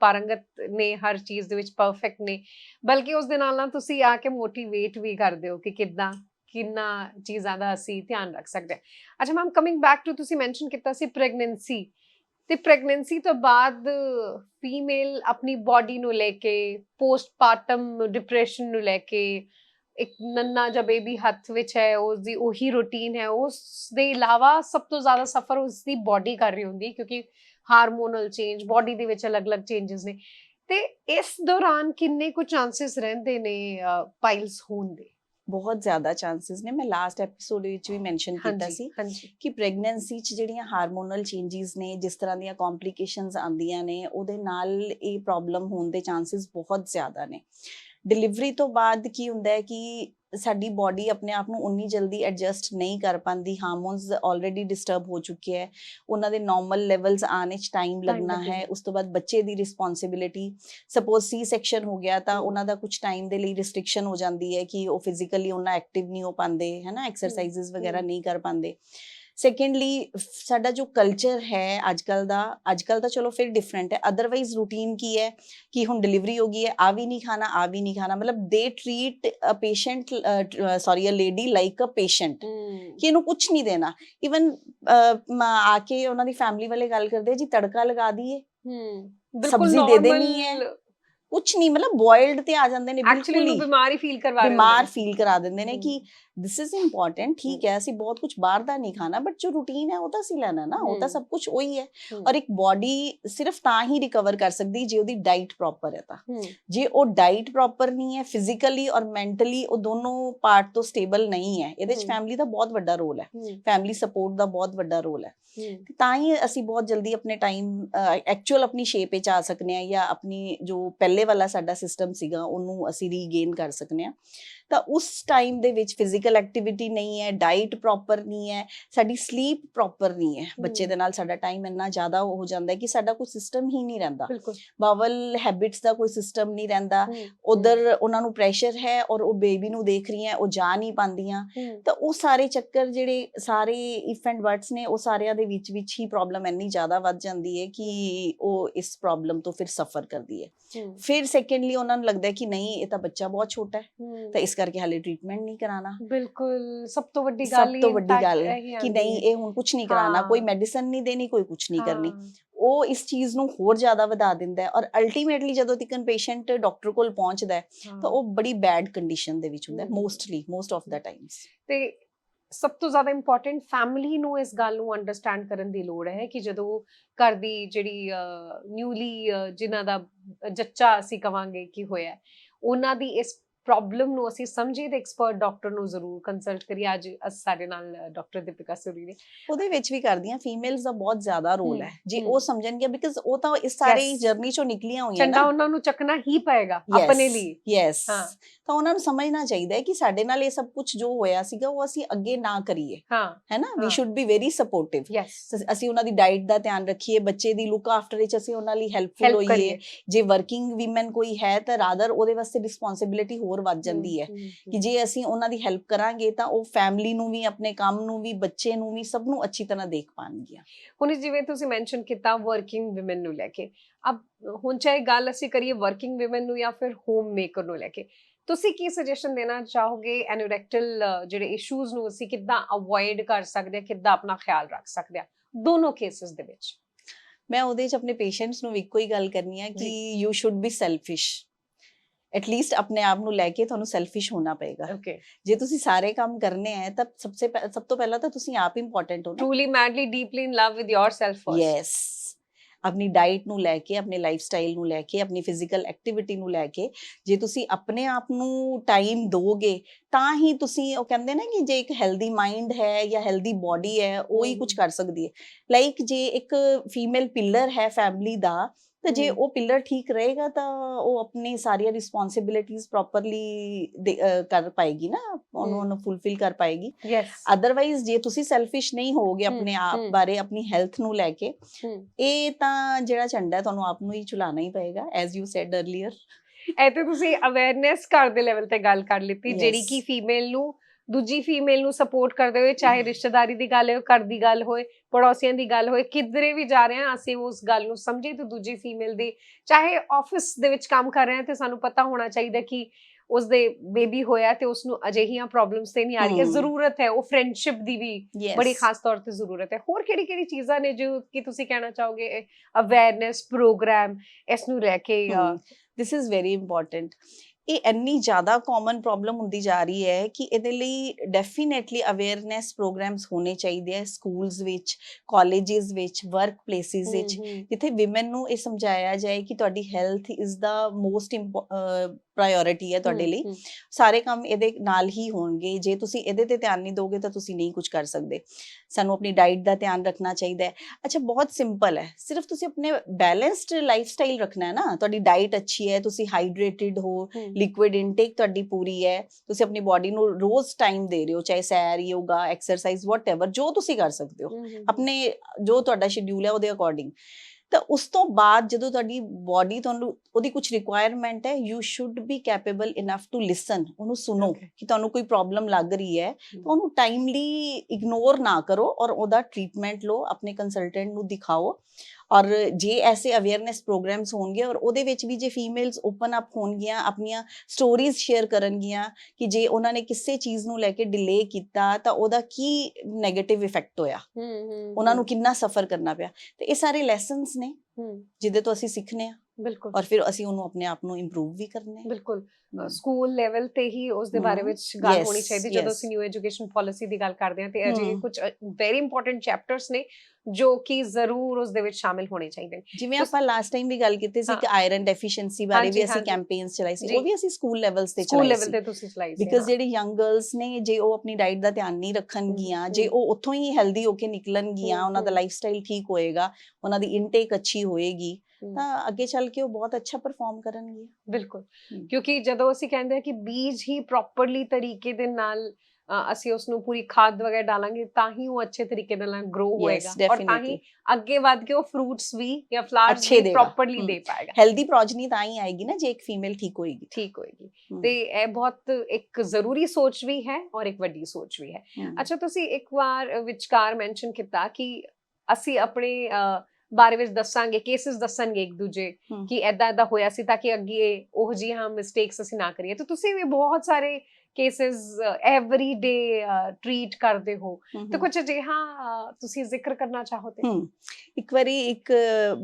ਪਾਰੰਗਤ ਨੇ, ਹਰ ਚੀਜ਼ ਦੇ ਵਿੱਚ ਪਰਫੈਕਟ ਨੇ, ਬਲਕਿ ਉਸ ਦੇ ਨਾਲ ਨਾਲ ਤੁਸੀਂ ਆ ਕੇ ਮੋਟੀਵੇਟ ਵੀ ਕਰਦੇ ਹੋ ਕਿ ਕਿੱਦਾਂ, ਕਿੰਨਾ ਚੀਜ਼ਾਂ ਦਾ ਅਸੀਂ ਧਿਆਨ ਰੱਖ ਸਕਦੇ ਹਾਂ। ਅੱਛਾ ਮੈਮ ਕਮਿੰਗ ਬੈਕ ਟੂ ਤੁਸੀਂ ਮੈਂਸ਼ਨ ਕੀਤਾ ਸੀ ਪ੍ਰੈਗਨੈਂਸੀ ਤੇ ਪ੍ਰੈਗਨੈਂਸੀ ਤੋਂ ਬਾਅਦ ਫੀਮੇਲ ਆਪਣੀ ਬਾਡੀ ਨੂੰ ਲੈ ਕੇ ਪੋਸਟਪਾਰਟਮ ਡਿਪਰੈਸ਼ਨ ਨੂੰ ਲੈ ਕੇ, ਇੱਕ ਨੰਨਾ ਜਿਹਾ ਬੇਬੀ ਹੱਥ ਵਿੱਚ ਹੈ ਉਸ ਦੀ ਉਹੀ ਰੁਟੀਨ ਹੈ ਉਸ ਦੇ ਇਲਾਵਾ ਸਭ ਤੋਂ ਜ਼ਿਆਦਾ ਸਫਰ ਉਸ ਦੀ ਬਾਡੀ ਕਰ ਰਹੀ ਹੁੰਦੀ ਕਿਉਂਕਿ ਹਾਰਮੋਨਲ ਚੇਂਜ ਬਾਡੀ ਦੇ ਵਿੱਚ ਅਲੱਗ-ਅਲੱਗ ਚੇਂजेस ਨੇ। ਤੇ ਇਸ ਦੌਰਾਨ ਕਿੰਨੇ ਕੁ ਚਾਂਸਸ ਰਹਿੰਦੇ ਨੇ ਪਾਈਲਸ ਹੋਣ ਦੇ? ਬਹੁਤ ਜ਼ਿਆਦਾ ਚਾਂਸਸ ਨੇ। ਮੈਂ ਲਾਸਟ ਐਪੀਸੋਡ ਵਿੱਚ ਵੀ ਮੈਂਸ਼ਨ ਕੀਤਾ ਸੀ ਕਿ ਪ੍ਰੈਗਨੈਂਸੀ 'ਚ ਜਿਹੜੀਆਂ ਹਾਰਮੋਨਲ ਚੇਂजेस ਨੇ ਜਿਸ ਤਰ੍ਹਾਂ ਦੀਆਂ ਕੰਪਲਿਕੇਸ਼ਨਸ ਆਉਂਦੀਆਂ ਨੇ ਉਹਦੇ ਨਾਲ ਇਹ ਪ੍ਰੋਬਲਮ ਹੋਣ ਦੇ ਚਾਂਸਸ ਬਹੁਤ ਜ਼ਿਆਦਾ ਨੇ। ਡਿਲੀਵਰੀ ਤੋਂ ਬਾਅਦ ਕੀ ਹੁੰਦਾ ਹੈ ਕਿ ਸਾਡੀ ਬਾਡੀ ਆਪਣੇ ਆਪ ਨੂੰ ਉਨੀ ਜਲਦੀ ਐਡਜਸਟ ਨਹੀਂ ਕਰ ਪਾਉਂਦੀ ਹਾਰਮੋਨਸ ਆਲਰੇਡੀ ਡਿਸਟਰਬ ਹੋ ਚੁੱਕੇ ਹੈ ਉਹਨਾਂ ਦੇ ਨਾਰਮਲ ਲੈਵਲਸ ਆਉਣ ਵਿੱਚ ਟਾਈਮ ਲੱਗਣਾ ਹੈ। ਉਸ ਤੋਂ ਬਾਅਦ ਬੱਚੇ ਦੀ ਰਿਸਪੌਂਸਿਬਿਲਿਟੀ ਸਪੋਜ਼ ਸੀ ਸੈਕਸ਼ਨ ਹੋ ਗਿਆ ਤਾਂ। ਉਹਨਾਂ ਦਾ ਕੁਝ ਟਾਈਮ ਦੇ ਲਈ ਰਿਸਟ੍ਰਿਕਸ਼ਨ ਹੋ ਜਾਂਦੀ ਹੈ ਕਿ ਉਹ ਫਿਜ਼ੀਕਲੀ ਉਹਨਾਂ ਐਕਟਿਵ ਨਹੀਂ ਹੋ ਪਾਉਂਦੇ ਹੈ ਨਾ ਐਕਸਰਸਾਈਜ਼ਸ ਵਗੈਰਾ। ਨਹੀਂ ਕਰ ਪਾਉਂਦੇ ਸੈਕੰਡਲੀ ਸਾਡਾ ਜੋ ਕਲਚਰ ਹੈ ਅੱਜਕੱਲ ਦਾ ਅੱਜਕੱਲ ਤਾਂ ਚਲੋ ਫਿਰ ਡਿਫਰੈਂਟ ਹੈ। ਅਦਰਵਾਈਜ਼ ਰੂਟੀਨ ਕੀ ਹੈ? ਕਿ ਹੁਣ ਡਿਲੀਵਰੀ ਹੋ ਗਈ ਹੈ? ਆ ਵੀ ਨਹੀਂ ਖਾਣਾ ਆ ਵੀ ਨਹੀਂ ਖਾਣਾ। ਮਤਲਬ they treat a patient sorry a lady like a patient ਕਿ ਇਹਨੂੰ ਕੁਝ ਨਹੀਂ ਦੇਣਾ। ਇਵਨ ਆ ਕੇ ਉਹਨਾਂ ਦੀ ਫੈਮਿਲੀ ਵਾਲੇ ਗੱਲ ਕਰਦੇ ਜੀ ਤੜਕਾ ਲਗਾ ਦਈਏ। ਹਮ ਸਬਜ਼ੀ ਦੇ ਦੇਣੀ ਹੈ। ਕੁਝ ਨਹੀਂ ਮਤਲਬ ਬੋਇਲਡ ਤੇ ਆ ਜਾਂਦੇ ਨੇ ਬਿਲਕੁਲ ਹੀ ਬਿਮਾਰ ਫੀਲ ਕਰਵਾ ਰਹੇ ਬਿਮਾਰ ਫੀਲ ਕਰਾ ਦਿੰਦੇ ਨੇ। ਕਿ ਦਿਸ ਇਜ਼ ਇੰਪੋਰਟੈਂਟ ਠੀਕ ਹੈ ਅਸੀਂ ਬਹੁਤ ਕੁਝ ਬਾਹਰ ਦਾ ਨਹੀਂ ਖਾਣਾ ਬਟ ਜੋ ਰੂਟੀਨ ਹੈ ਉਹ ਤਾਂ ਅਸੀਂ ਲੈਣਾ ਨਾ ਉਹ ਤਾਂ। ਸਭ ਕੁਝ ਉਹੀ ਹੈ। ਔਰ ਇੱਕ ਬਾਡੀ ਸਿਰਫ ਤਾਂ ਹੀ ਰਿਕਵਰ ਕਰ ਸਕਦੀ ਜੇ ਉਹਦੀ ਡਾਈਟ ਪ੍ਰੋਪਰ ਹੈ ਤਾਂ। ਜੇ ਉਹ ਡਾਈਟ ਪ੍ਰੋਪਰ ਨਹੀਂ ਹੈ ਫਿਜ਼ੀਕਲੀ ਔਰ ਮੈਂਟਲੀ ਉਹ ਦੋਨੋਂ ਪਾਰਟ ਤੋਂ ਸਟੇਬਲ ਨਹੀਂ ਹੈ ਇਹਦੇ ਵਿੱਚ। ਫੈਮਿਲੀ ਦਾ ਬਹੁਤ ਵੱਡਾ ਰੋਲ ਹੈ। ਫੈਮਿਲੀ ਸਪੋਰਟ ਦਾ ਬਹੁਤ ਵੱਡਾ ਰੋਲ ਹੈ। ਤਾਂ ਹੀ ਅਸੀਂ ਬਹੁਤ ਜਲਦੀ ਆਪਣੇ ਟਾਈਮ ਐਕਚੁਅਲ ਆਪਣੀ ਸ਼ੇਪ ਵਿੱਚ ਆ ਸਕਨੇ ਆ ਜਾਂ ਆਪਣੀ ਜੋ ਪਹਿਲੇ ਵਾਲਾ ਸਾਡਾ ਸਿਸਟਮ ਸੀਗਾ ਉਹਨੂੰ ਅਸੀਂ ਰੀਗੇਨ ਕਰ ਸਕਨੇ ਆ ਤਾਂ ਉਸ ਟਾਈਮ ਦੇ ਵਿੱਚ ਫਿਜ਼ੀਕਲ ਐਕਟੀਵਿਟੀ ਨਹੀਂ ਹੈ ਡਾਈਟ ਪ੍ਰੋਪਰ ਨਹੀਂ ਹੈ ਸਾਡੀ ਸਲੀਪ ਪ੍ਰੋਪਰ ਨਹੀਂ ਹੈ। ਬੱਚੇ। ਦੇ ਨਾਲ ਸਾਡਾ ਟਾਈਮ ਇੰਨਾ ਜ਼ਿਆਦਾ ਹੋ ਜਾਂਦਾ ਹੈ ਕਿ ਸਾਡਾ ਕੋਈ ਸਿਸਟਮ ਹੀ ਨਹੀਂ ਰਹਿੰਦਾ। ਬਾਵਲ ਹੈਬਿਟਸ ਦਾ ਕੋਈ ਸਿਸਟਮ ਨਹੀਂ ਰਹਿੰਦਾ। ਉਧਰ ਉਹਨਾਂ ਨੂੰ ਪ੍ਰੈਸ਼ਰ ਹੈ ਔਰ ਉਹ ਬੇਬੀ ਨੂੰ ਦੇਖ ਰਹੀਆਂ ਉਹ ਜਾ ਨਹੀਂ ਪਾਉਂਦੀਆਂ। ਤਾਂ ਉਹ ਸਾਰੇ ਚੱਕਰ ਜਿਹੜੇ ਸਾਰੇ ਇਫ ਐਂਡ ਬਟਸ ਨੇ ਉਹ ਸਾਰਿਆਂ ਦੇ ਵਿੱਚ ਵਿੱਚ ਹੀ ਪ੍ਰੋਬਲਮ ਇੰਨੀ ਜ਼ਿਆਦਾ ਵੱਧ ਜਾਂਦੀ ਹੈ ਕਿ ਉਹ ਇਸ ਪ੍ਰੋਬਲਮ ਤੋਂ ਫਿਰ ਸਫਰ ਕਰਦੀ ਹੈ। ਫਿਰ ਸੈਕੰਡਲੀ ਉਹਨਾਂ ਨੂੰ ਲੱਗਦਾ ਹੈ ਕਿ ਨਹੀਂ ਇਹ ਤਾਂ ਬੱਚਾ ਬਹੁਤ ਛੋਟਾ ਹੈ। ਤਾਂ ਇਸ ਕਰਕੇ ਹਾਲੇ ਟ੍ਰੀਟਮੈਂਟ ਨਹੀਂ ਕਰਾਣਾ ਬਿਲਕੁਲ ਸਭ ਤੋਂ ਵੱਡੀ ਗੱਲ ਸਭ ਤੋਂ ਵੱਡੀ ਗੱਲ ਕਿ ਨਹੀਂ। ਇਹ ਹੁਣ ਕੁਝ ਨਹੀਂ ਕਰਾਣਾ ਕੋਈ। ਮੈਡੀਸਨ ਨਹੀਂ ਦੇਣੀ ਕੋਈ ਕੁਝ ਨਹੀਂ ਕਰਨੀ ਉਹ ਇਸ ਚੀਜ਼ ਨੂੰ ਹੋਰ ਜ਼ਿਆਦਾ ਵਧਾ ਦਿੰਦਾ ਹੈ ਔਰ ਅਲਟੀਮੇਟਲੀ ਜਦੋਂ ਤੱਕ ਪੇਸ਼ੈਂਟ ਡਾਕਟਰ ਕੋਲ ਪਹੁੰਚਦਾ ਹੈ। ਤਾਂ ਉਹ ਬੜੀ ਬੈਡ ਕੰਡੀਸ਼ਨ ਦੇ ਵਿੱਚ ਹੁੰਦਾ ਹੈ। Mostly most of the times ਤੇ ਸਭ ਤੋਂ ਜ਼ਿਆਦਾ ਇੰਪੋਰਟੈਂਟ ਫੈਮਿਲੀ ਨੂੰ ਇਸ ਗੱਲ ਨੂੰ ਅੰਡਰਸਟੈਂਡ ਕਰਨ ਦੀ ਲੋੜ ਹੈ ਕਿ ਜਦੋਂ ਘਰ ਦੀ ਜਿਹੜੀ ਨਿਊਲੀ ਜਿਨ੍ਹਾਂ ਦਾ ਜੱਚਾ ਅਸੀਂ ਕਵਾਂਗੇ ਕਿ ਹੋਇਆ ਉਹਨਾਂ ਦੀ ਇਸ ਪ੍ਰੋਬਲਮ ਨੂੰ ਅਸੀਂ ਸਮਝੀਏ ਤੇ ਐਕਸਪਰਟ ਡਾਕਟਰ ਨੂੰ ਜ਼ਰੂਰ ਕੰਸਲਟ ਕਰੀਏ। ਅੱਜ ਸਾਡੇ ਨਾਲ ਡਾਕਟਰ ਦੀਪਿਕਾ ਸੁਰੀ ਨੇ। ਉਹਦੇ ਵਿੱਚ ਵੀ ਕਰਦੀਆਂ ਫੀਮੇਲਸ ਦਾ ਬਹੁਤ ਜ਼ਿਆਦਾ ਰੋਲ ਹੈ ਜੇ। ਉਹ ਸਮਝਣਗੇ ਬਿਕਾਜ਼ ਉਹ ਤਾਂ ਇਸ ਸਾਰੇ. ਜਰਨੀ ਚੋਂ ਨਿਕਲੀਆਂ ਹੋਈਆਂ ਨਾ। ਉਹਨਾਂ ਨੂੰ ਚੱਕਣਾ ਹੀ ਪਏਗਾ ਆਪਣੇ ਲਈ। ਯੈਸ ਹਾਂ। ਤਾਂ ਉਹਨਾਂ ਨੂੰ ਸਮਝਣਾ ਚਾਹੀਦਾ ਹੈ ਕਿ ਸਾਡੇ ਨਾਲ ਇਹ ਸਭ ਕੁਝ ਜੋ ਹੋਇਆ ਸੀਗਾ ਉਹ ਅਸੀਂ ਅੱਗੇ ਨਾ ਕਰੀਏ। ਹਾਂ। ਹੈ। ਨਾ ਵੀ। ਸ਼ੁੱਡ ਬੀ ਵੈਰੀ ਸਪੋਰਟਿਵ ਅਸੀਂ ਉਹਨਾਂ ਦੀ ਡਾਈਟ ਦਾ ਧਿਆਨ ਰੱਖੀਏ ਬੱਚੇ ਦੀ ਲੁੱਕ ਆਫਟਰ ਵਿੱਚ ਅਸੀਂ ਉਹਨਾਂ ਲਈ ਹੈਲਪਫੁਲ ਹੈਲਪ ਹੋਈਏ। ਜੇ ਵਰਕਿੰਗ ਵੀਮਨ ਕੋਈ ਹੈ ਤਾਂ ਰਾਦਰ ਉਹਦੇ ਵਾਸਤੇ ਰਿਸਪੌਂਸਿਬਿਲਿਟੀ ਹੋਰ ਵੱਧ ਜਾਂਦੀ ਹੈ ਕਿ ਜੇ ਅਸੀਂ ਉਹਨਾਂ ਦੀ ਹੈਲਪ ਕਰਾਂਗੇ ਤਾਂ ਉਹ ਫੈਮਿਲੀ ਨੂੰ ਵੀ ਆਪਣੇ ਕੰਮ ਨੂੰ ਵੀ ਬੱਚੇ ਨੂੰ ਵੀ ਸਭ ਨੂੰ ਅੱਛੀ ਤਰ੍ਹਾਂ ਦੇਖ ਪਾਣਗੀਆਂ। ਹੁਣ ਜਿਵੇਂ ਤੁਸੀਂ ਮੈਂਸ਼ਨ ਕੀਤਾ ਵਰਕਿੰਗ ਔਮਨ ਨੂੰ ਲੈ ਕੇ ਅਬ ਹੁਣ ਚਾਹੇ ਗੱਲ ਅਸੀਂ ਕਰੀਏ ਵਰਕਿੰਗ ਔਮਨ ਨੂੰ ਜਾਂ ਫਿਰ ਹੋਮ ਮੇਕਰ ਨੂੰ ਲੈ ਕੇ ਤੁਸੀਂ ਕੀ ਸੁਜੈਸ਼ਨ ਦੇਣਾ ਚਾਹੋਗੇ? ਐਨੋਰੈਕਟਲ ਜਿਹੜੇ ਇਸ਼ੂਜ਼ ਨੂੰ ਅਸੀਂ ਕਿੱਦਾਂ ਅਵੋਇਡ ਕਰ ਸਕਦੇ ਹਾਂ ਕਿੱਦਾਂ ਆਪਣਾ ਖਿਆਲ ਰੱਖ ਸਕਦੇ ਹਾਂ ਦੋਨੋਂ ਕੇਸਿਸ ਦੇ ਵਿੱਚ? ਮੈਂ ਉਹਦੇ ਚ ਆਪਣੇ ਪੇਸ਼ੈਂਟਸ ਨੂੰ ਵੀ ਇੱਕੋ ਹੀ ਗੱਲ ਕਰਨੀ ਹੈ ਕਿ you should be selfish at least ਆਪਣੇ ਆਪ ਨੂੰ ਲੈ ਕੇ ਤੁਹਾਨੂੰ ਸੈਲਫਿਸ਼ ਹੋਣਾ ਪਏਗਾ। ਓਕੇ ਜੇ ਤੁਸੀਂ ਸਾਰੇ ਕੰਮ ਕਰਨੇ ਹੈ ਤਾਂ ਸਭ ਪਹਿ- ਸਭ ਤੋਂ ਪਹਿਲਾਂ ਤਾਂ ਤੁਸੀਂ ਆਪ ਇੰਪੋਰਟੈਂਟ ਹੋ truly madly deeply in love with yourself first. Yes ਆਪਣੀ ਡਾਈਟ ਨੂੰ ਲੈ ਕੇ ਆਪਣੇ ਲਾਈਫ ਸਟਾਈਲ ਨੂੰ ਲੈ ਕੇ ਆਪਣੀ ਫਿਜ਼ੀਕਲ ਐਕਟੀਵਿਟੀ ਨੂੰ ਲੈ ਕੇ ਜੇ ਤੁਸੀਂ ਆਪਣੇ ਆਪ ਨੂੰ ਟਾਈਮ ਦੋਗੇ ਤਾਂ ਹੀ ਤੁਸੀਂ ਉਹ ਕਹਿੰਦੇ ਨਾ ਕਿ ਜੇ ਇੱਕ ਹੈਲਦੀ ਮਾਈਂਡ ਹੈ ਜਾਂ ਹੈਲਦੀ ਬਾਡੀ ਹੈ ਉਹ ਹੀ ਕੁਝ। ਕਰ ਸਕਦੀ ਹੈ। ਲਾਈਕ ਜੇ ਇੱਕ ਫੀਮੇਲ ਪਿਲਰ ਹੈ ਫੈਮਿਲੀ ਦਾ ਤਾਂ ਜੇ। ਉਹ ਪਿਲਰ ਠੀਕ ਰਹੇਗਾ ਤਾਂ ਉਹ ਆਪਣੀ ਸਾਰੀਆਂ ਰਿਸਪੌਂਸਿਬਿਲਿਟੀਆਂ ਪ੍ਰੋਪਰਲੀ ਕਰ ਪਾਏਗੀ ਨਾ ਉਹਨੂੰ। ਉਹਨੂੰ ਫੁੱਲਫਿਲ ਕਰ ਪਾਏਗੀ ਯੈਸ ਅਦਰਵਾਈਜ਼ ਜੇ ਤੁਸੀਂ ਸੈਲਫਿਸ਼ ਨਹੀਂ ਹਮ, ਆਪਣੇ ਆਪ। ਬਾਰੇ ਆਪਣੀ ਹੈਲਥ ਨੂੰ ਲੈ ਕੇ। ਇਹ ਤਾਂ ਜਿਹੜਾ ਝੰਡਾ ਤੁਹਾਨੂੰ ਆਪ ਨੂੰ ਹੀ ਚਲਾਉਣਾ ਹੀ ਪਏਗਾ ਐਜ਼ ਯੂ ਸੈਡ ਅਰਲੀਅਰ ਇਹ ਤੇ ਤੁਸੀਂ ਅਵੇਅਰਨੈਸ ਘਰ ਦੇ ਲੈਵਲ ਤੇ ਗੱਲ ਕਰ ਲਿੱਤੀ ਜਿਹੜੀ. ਕਿ ਫੀਮੇਲ ਨੂੰ ਦੂਜੀ ਫੀਮੇਲ ਨੂੰ ਸਪੋਰਟ ਕਰਦੇ ਹੋਏ ਚਾਹੇ ਰਿਸ਼ਤੇਦਾਰੀ ਦੀ ਗੱਲ ਹੋਏ ਘਰ ਦੀ ਗੱਲ ਹੋਏ ਪੜੋਸੀਆਂ ਦੀ ਗੱਲ ਹੋਏ ਕਿਧਰੇ ਵੀ ਜਾ ਰਹੇ ਹਾਂ ਅਸੀਂ ਉਸ ਗੱਲ ਨੂੰ ਸਮਝੇ ਤੇ ਦੂਜੀ ਫੀਮੇਲ ਦੀ ਚਾਹੇ ਆਫਿਸ ਦੇ ਵਿੱਚ ਕੰਮ ਕਰ ਰਹੇ ਹਾਂ ਤੇ ਸਾਨੂੰ ਪਤਾ ਹੋਣਾ ਚਾਹੀਦਾ ਕਿ ਉਸ ਦੇ ਬੇਬੀ ਹੋਇਆ ਤੇ ਉਸ ਨੂੰ ਅਜਿਹੀਆਂ ਪ੍ਰੋਬਲਮਸ ਤੇ ਨਹੀਂ ਆ ਰਹੀ ਹੈ ਹਮ। ਜ਼ਰੂਰਤ ਹੈ ਉਹ ਫਰੈਂਡਸ਼ਿਪ ਦੀ ਵੀ ਬੜੀ ਖਾਸ ਤੌਰ ਤੇ ਜ਼ਰੂਰਤ ਹੈ। ਹੋਰ ਕਿਹੜੀ ਕਿਹੜੀ ਚੀਜ਼ਾਂ ਨੇ ਜੋ ਕਿ ਤੁਸੀਂ ਕਹਿਣਾ ਚਾਹੋਗੇ ਅਵੇਅਰਨੈਸ ਪ੍ਰੋਗਰਾਮ ਇਸ ਨੂੰ ਲੈ ਕੇ ਦਿਸ ਇਜ਼ ਵੈਰੀ ਇੰਪੋਰਟੈਂਟ ਇਹ ਇੰਨੀ ਜ਼ਿਆਦਾ ਕਾਮਨ ਪ੍ਰੋਬਲਮ ਹੁੰਦੀ ਜਾ ਰਹੀ ਹੈ ਕਿ ਇਹਦੇ ਲਈ ਡੈਫੀਨੇਟਲੀ ਅਵੇਅਰਨੈਸ ਪ੍ਰੋਗਰਾਮਸ ਹੋਣੇ ਚਾਹੀਦੇ ਆ ਸਕੂਲਸ ਵਿੱਚ ਕਾਲਜਸ ਵਿੱਚ ਵਰਕ ਪਲੇਸਿਸ ਵਿੱਚ ਜਿੱਥੇ ਵਿਮਨ ਨੂੰ ਇਹ ਸਮਝਾਇਆ ਜਾਏ ਕਿ ਤੁਹਾਡੀ health is the most priority ਹੈ ਤੁਹਾਡੇ ਲਈ। ਸਾਰੇ ਕੰਮ ਇਹਦੇ ਨਾਲ ਹੀ ਹੋਣਗੇ। ਜੇ ਤੁਸੀਂ ਇਹਦੇ ਤੇ ਧਿਆਨ ਨਹੀਂ ਦੋਗੇ ਤਾਂ ਤੁਸੀਂ ਨਹੀਂ ਕੁਝ ਕਰ ਸਕਦੇ। ਸਾਨੂੰ ਆਪਣੀ ਡਾਈਟ ਦਾ ਧਿਆਨ ਰੱਖਣਾ ਚਾਹੀਦਾ ਹੈ। ਅੱਛਾ ਬਹੁਤ ਸਿੰਪਲ ਹੈ। ਸਿਰਫ ਤੁਸੀਂ ਆਪਣੇ ਬੈਲੈਂਸਡ ਲਾਈਫ ਸਟਾਈਲ ਰੱਖਣਾ ਹੈ ਨਾ। ਤੁਹਾਡੀ ਡਾਈਟ ਅੱਛੀ ਹੈ ਤੁਸੀਂ ਹਾਈਡਰੇਟਿਡ ਹੋ ਲਿਕੁਇਡ ਇਨਟੇਕ ਤੁਹਾਡੀ ਪੂਰੀ ਹੈ। ਤੁਸੀਂ ਆਪਣੀ ਬਾਡੀ ਨੂੰ ਰੋਜ਼ ਟਾਈਮ ਦੇ ਰਹੇ ਹੋ ਚਾਹੇ ਸੈਰ ਯੋਗਾ ਐਕਸਰਸਾਈਜ਼ ਵਾਟਐਵਰ ਜੋ ਤੁਸੀਂ ਕਰ ਸਕਦੇ ਹੋ। ਆਪਣੇ ਜੋ ਤੁਹਾਡਾ ਸ਼ਡਿਊਲ ਹੈ ਉਹਦੇ ਅਕੋਰਡਿੰਗ ਤਾਂ ਉਸ ਤੋਂ ਬਾਅਦ ਜਦੋਂ ਤੁਹਾਡੀ ਬਾਡੀ ਤੁਹਾਨੂੰ ਉਹਦੀ ਕੁਝ ਰਿਕੁਆਇਰਮੈਂਟ ਹੈ you should be capable enough to listen ਉਹਨੂੰ ਸੁਣੋ. ਕਿ ਤੁਹਾਨੂੰ ਕੋਈ ਪ੍ਰੋਬਲਮ ਲੱਗ ਰਹੀ ਹੈ ਤਾਂ ਉਹਨੂੰ ਟਾਈਮਲੀ ਇਗਨੋਰ ਨਾ ਕਰੋ ਔਰ ਉਹਦਾ ਟ੍ਰੀਟਮੈਂਟ ਲਓ ਆਪਣੇ ਕੰਸਲਟੈਂਟ ਨੂੰ ਦਿਖਾਓ ਔਰ ਜੇ ਐਸੇ ਅਵੇਅਰਨੈਸ ਪ੍ਰੋਗਰਾਮਸ ਹੋਣਗੇ ਔਰ ਉਹਦੇ ਵਿੱਚ ਵੀ ਜੇ ਫੀਮੇਲਸ ਓਪਨ ਅਪ ਹੋਣਗੀਆਂ ਆਪਣੀਆਂ ਸਟੋਰੀਜ਼ ਸ਼ੇਅਰ ਕਰਨਗੀਆਂ ਕਿ ਜੇ ਉਹਨਾਂ ਨੇ ਕਿਸੇ ਚੀਜ਼ ਨੂੰ ਲੈ ਕੇ ਡਿਲੇ ਕੀਤਾ ਤਾਂ ਉਹਦਾ ਕੀ 네ਗੇਟਿਵ ਇਫੈਕਟ ਹੋਇਆ ਉਹਨਾਂ ਨੂੰ ਕਿੰਨਾ ਸਫਰ ਕਰਨਾ ਪਿਆ? ਤੇ ਇਹ ਸਾਰੇ ਲੈਸਨਸ ਨੇ ਜਿਹਦੇ ਤੋਂ ਅਸੀਂ ਸਿੱਖਨੇ ਆ। ਬਿਲਕੁਲ। ਔਰ ਫਿਰ ਅਸੀਂ ਉਹਨੂੰ ਆਪਣੇ ਆਪ ਨੂੰ ਇੰਪਰੂਵ ਵੀ ਕਰਨਾ ਹੈ। ਬਿਲਕੁਲ ਸਕੂਲ ਲੈਵਲ ਤੇ ਹੀ ਉਸ ਦੇ ਬਾਰੇ ਵਿੱਚ ਗੱਲ ਹੋਣੀ ਚਾਹੀਦੀ ਜਦੋਂ. ਅਸੀਂ ਨਿਊ ਐਜੂਕੇਸ਼ਨ ਪਾਲਿਸੀ ਦੀ ਗੱਲ ਕਰਦੇ ਹਾਂ ਤੇ ਹਮ। ਕੁਝ ਵੈਰੀ ਇੰਪੋਰਟੈਂਟ ਚੈਪਟਰਸ ਨੇ ਜੋ ਕਿ ਜ਼ਰੂਰ ਉਸ ਦੇ ਵਿੱਚ ਸ਼ਾਮਿਲ ਹੋਣੇ ਚਾਹੀਦੇ ਨੇ ਜਿਵੇਂ ਆਪਾਂ ਲਾਸਟ ਟਾਈਮ ਵੀ ਗੱਲ ਕੀਤੀ ਸੀ। ਕਿ ਆਇਰਨ ਡੈਫੀਸ਼ੀਐਂਸੀ ਬਾਰੇ ਵੀ ਅਸੀਂ। ਕੈਂਪੇਨਸ ਚਲਾਈ ਸੀ। ਉਹ ਵੀ ਅਸੀਂ ਸਕੂਲ ਲੈਵਲਸ ਤੇ ਸਕੂਲ ਚਲਾਈ ਲੈਵਲ ਸੀ ਤੇ ਤੁਸੀਂ ਚਲਾਈ ਸੀ ਬਿਕਾਜ਼। ਜਿਹੜੀ ਯੰਗ ਗਰਲਸ ਨੇ ਜੇ ਉਹ ਆਪਣੀ ਡਾਈਟ ਦਾ ਧਿਆਨ ਨਹੀਂ ਰੱਖਣਗੀਆਂ ਜੇ। ਉਹ ਉੱਥੋਂ ਹੀ ਹੈਲਦੀ ਹੋ ਕੇ ਨਿਕਲਣਗੀਆਂ ਉਹਨਾਂ ਦਾ। ਲਾਈਫ ਸਟਾਈਲ ਠੀਕ ਹੋਏਗਾ ਉਹਨਾਂ ਦੀ ਇਨਟੇਕ ਅੱਛੀ ਹੋਏਗੀ। ਤਾਂ ਅੱਗੇ ਚੱਲ ਕੇ ਉਹ ਬਹੁਤ ਅੱਛਾ ਪਰਫਾਰਮ ਕਰਨਗੇ ਬਿਲਕੁਲ। ਕਿਉਂਕਿ ਜਦੋਂ ਅਸੀਂ ਕਹਿੰਦੇ ਹਾਂ ਕਿ ਬੀਜ ਹੀ ਪ੍ਰੋਪਰਲੀ ਤਰੀਕੇ ਦੇ ਨਾਲ ਅਸੀਂ ਉਸ ਨੂੰ ਪੂਰੀ ਖਾਦ ਵਗੈਰਾ ਡਾਲਾਂਗੇ ਤਾਂ ਹੀ ਉਹ ਅੱਛੇ ਤਰੀਕੇ ਨਾਲ ਗਰੋ ਹੋਏਗਾ ਔਰ ਤਾਂ ਹੀ ਅੱਗੇ ਵੱਧ ਕੇ ਉਹ ਫਰੂਟਸ ਵੀ ਜਾਂ ਫਲਾਵਰਸ ਵੀ। ਪ੍ਰੋਪਰਲੀ। ਦੇ ਪਾਏਗਾ। ਹੈਲਦੀ ਪ੍ਰੋਜਨੀ ਤਾਂ ਹੀ ਆਏਗੀ ਨਾ ਜੇ ਇੱਕ ਫੀਮੇਲ ਠੀਕ ਹੋਏਗੀ। ਠੀਕ ਹੋਏਗੀ। ਤੇ ਇਹ ਬਹੁਤ ਇੱਕ ਜ਼ਰੂਰੀ ਸੋਚ ਵੀ ਹੈ ਔਰ ਇੱਕ ਵੱਡੀ ਸੋਚ ਵੀ ਹੈ। ਅੱਛਾ ਤੁਸੀਂ ਇੱਕ ਵਾਰ ਵਿਚਕਾਰ ਮੈਂਸ਼ਨ ਕੀਤਾ ਕਿ ਅਸੀਂ ਆਪਣੇ ਬਾਰੇ ਵਿੱਚ ਦੱਸਾਂਗੇ ਕੇਸਿਸ ਦੱਸਣਗੇ ਇੱਕ ਦੂਜੇ। ਕਿ ਐਦਾਂ ਐਦਾਂ ਹੋਇਆ ਸੀ ਤਾਂ ਕਿ ਅੱਗੇ ਉਹ ਜਿਹੀਆਂ ਮਿਸਟੇਕਸ ਅਸੀਂ ਨਾ ਕਰੀਏ। ਤੇ ਤੁਸੀਂ ਵੀ ਬਹੁਤ ਸਾਰੇ ਕੇਸਿਸ ਐਵਰੀ ਡੇ ਟਰੀਟ ਕਰਦੇ ਹੋ। ਤੇ। ਕੁਝ ਅਜਿਹਾ ਤੁਸੀਂ ਜ਼ਿਕਰ ਕਰਨਾ ਚਾਹੋ ਤੇ? ਇੱਕ ਵਾਰੀ ਇੱਕ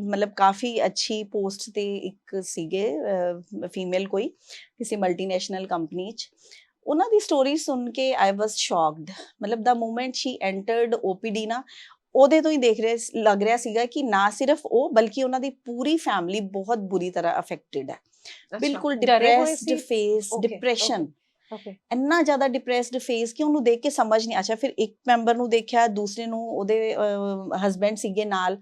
ਮਤਲਬ ਕਾਫੀ ਅੱਛੀ ਪੋਸਟ ਤੇ ਇੱਕ ਸੀਗੇ ਫੀਮੇਲ ਕੋਈ ਕਿਸੇ ਮਲਟੀਨੈਸ਼ਨਲ ਕੰਪਨੀ ਚ। ਉਹਨਾਂ ਦੀ ਸਟੋਰੀ ਸੁਣ ਕੇ ਆਈ ਵਾਸ ਸ਼ੌਕਡ ਮਤਲਬ the moment she entered OPD ਨਾ ਉਹਦੇ ਤੋਂ ਹੀ ਦੇਖ ਰਿਹਾ ਲੱਗ ਰਿਹਾ ਸੀਗਾ ਕਿ ਨਾ ਸਿਰਫ ਉਹ ਬਲਕਿ ਉਹਨਾਂ ਦੀ ਪੂਰੀ ਫੈਮਿਲੀ ਬਹੁਤ ਬੁਰੀ ਤਰ੍ਹਾਂ ਅਫੈਕਟਡ ਹੈ। ਬਿਲਕੁਲ ਡਿਪਰੈਸਡ ਫੇਸ ਡਿਪਰੈਸ਼ਨ ਇੰਨਾ ਜ਼ਿਆਦਾ ਡਿਪਰੈਸਡ ਫੇਸ ਕਿ ਉਹਨੂੰ ਦੇਖ ਕੇ ਸਮਝ ਨਹੀਂ ਅੱਛਾ ਫਿਰ ਇੱਕ ਮੈਂਬਰ ਨੂੰ ਦੇਖਿਆ ਦੂਸਰੇ ਨੂੰ ਉਹਦੇ ਹਸਬੈਂਡ ਸੀਗੇ ਨਾਲ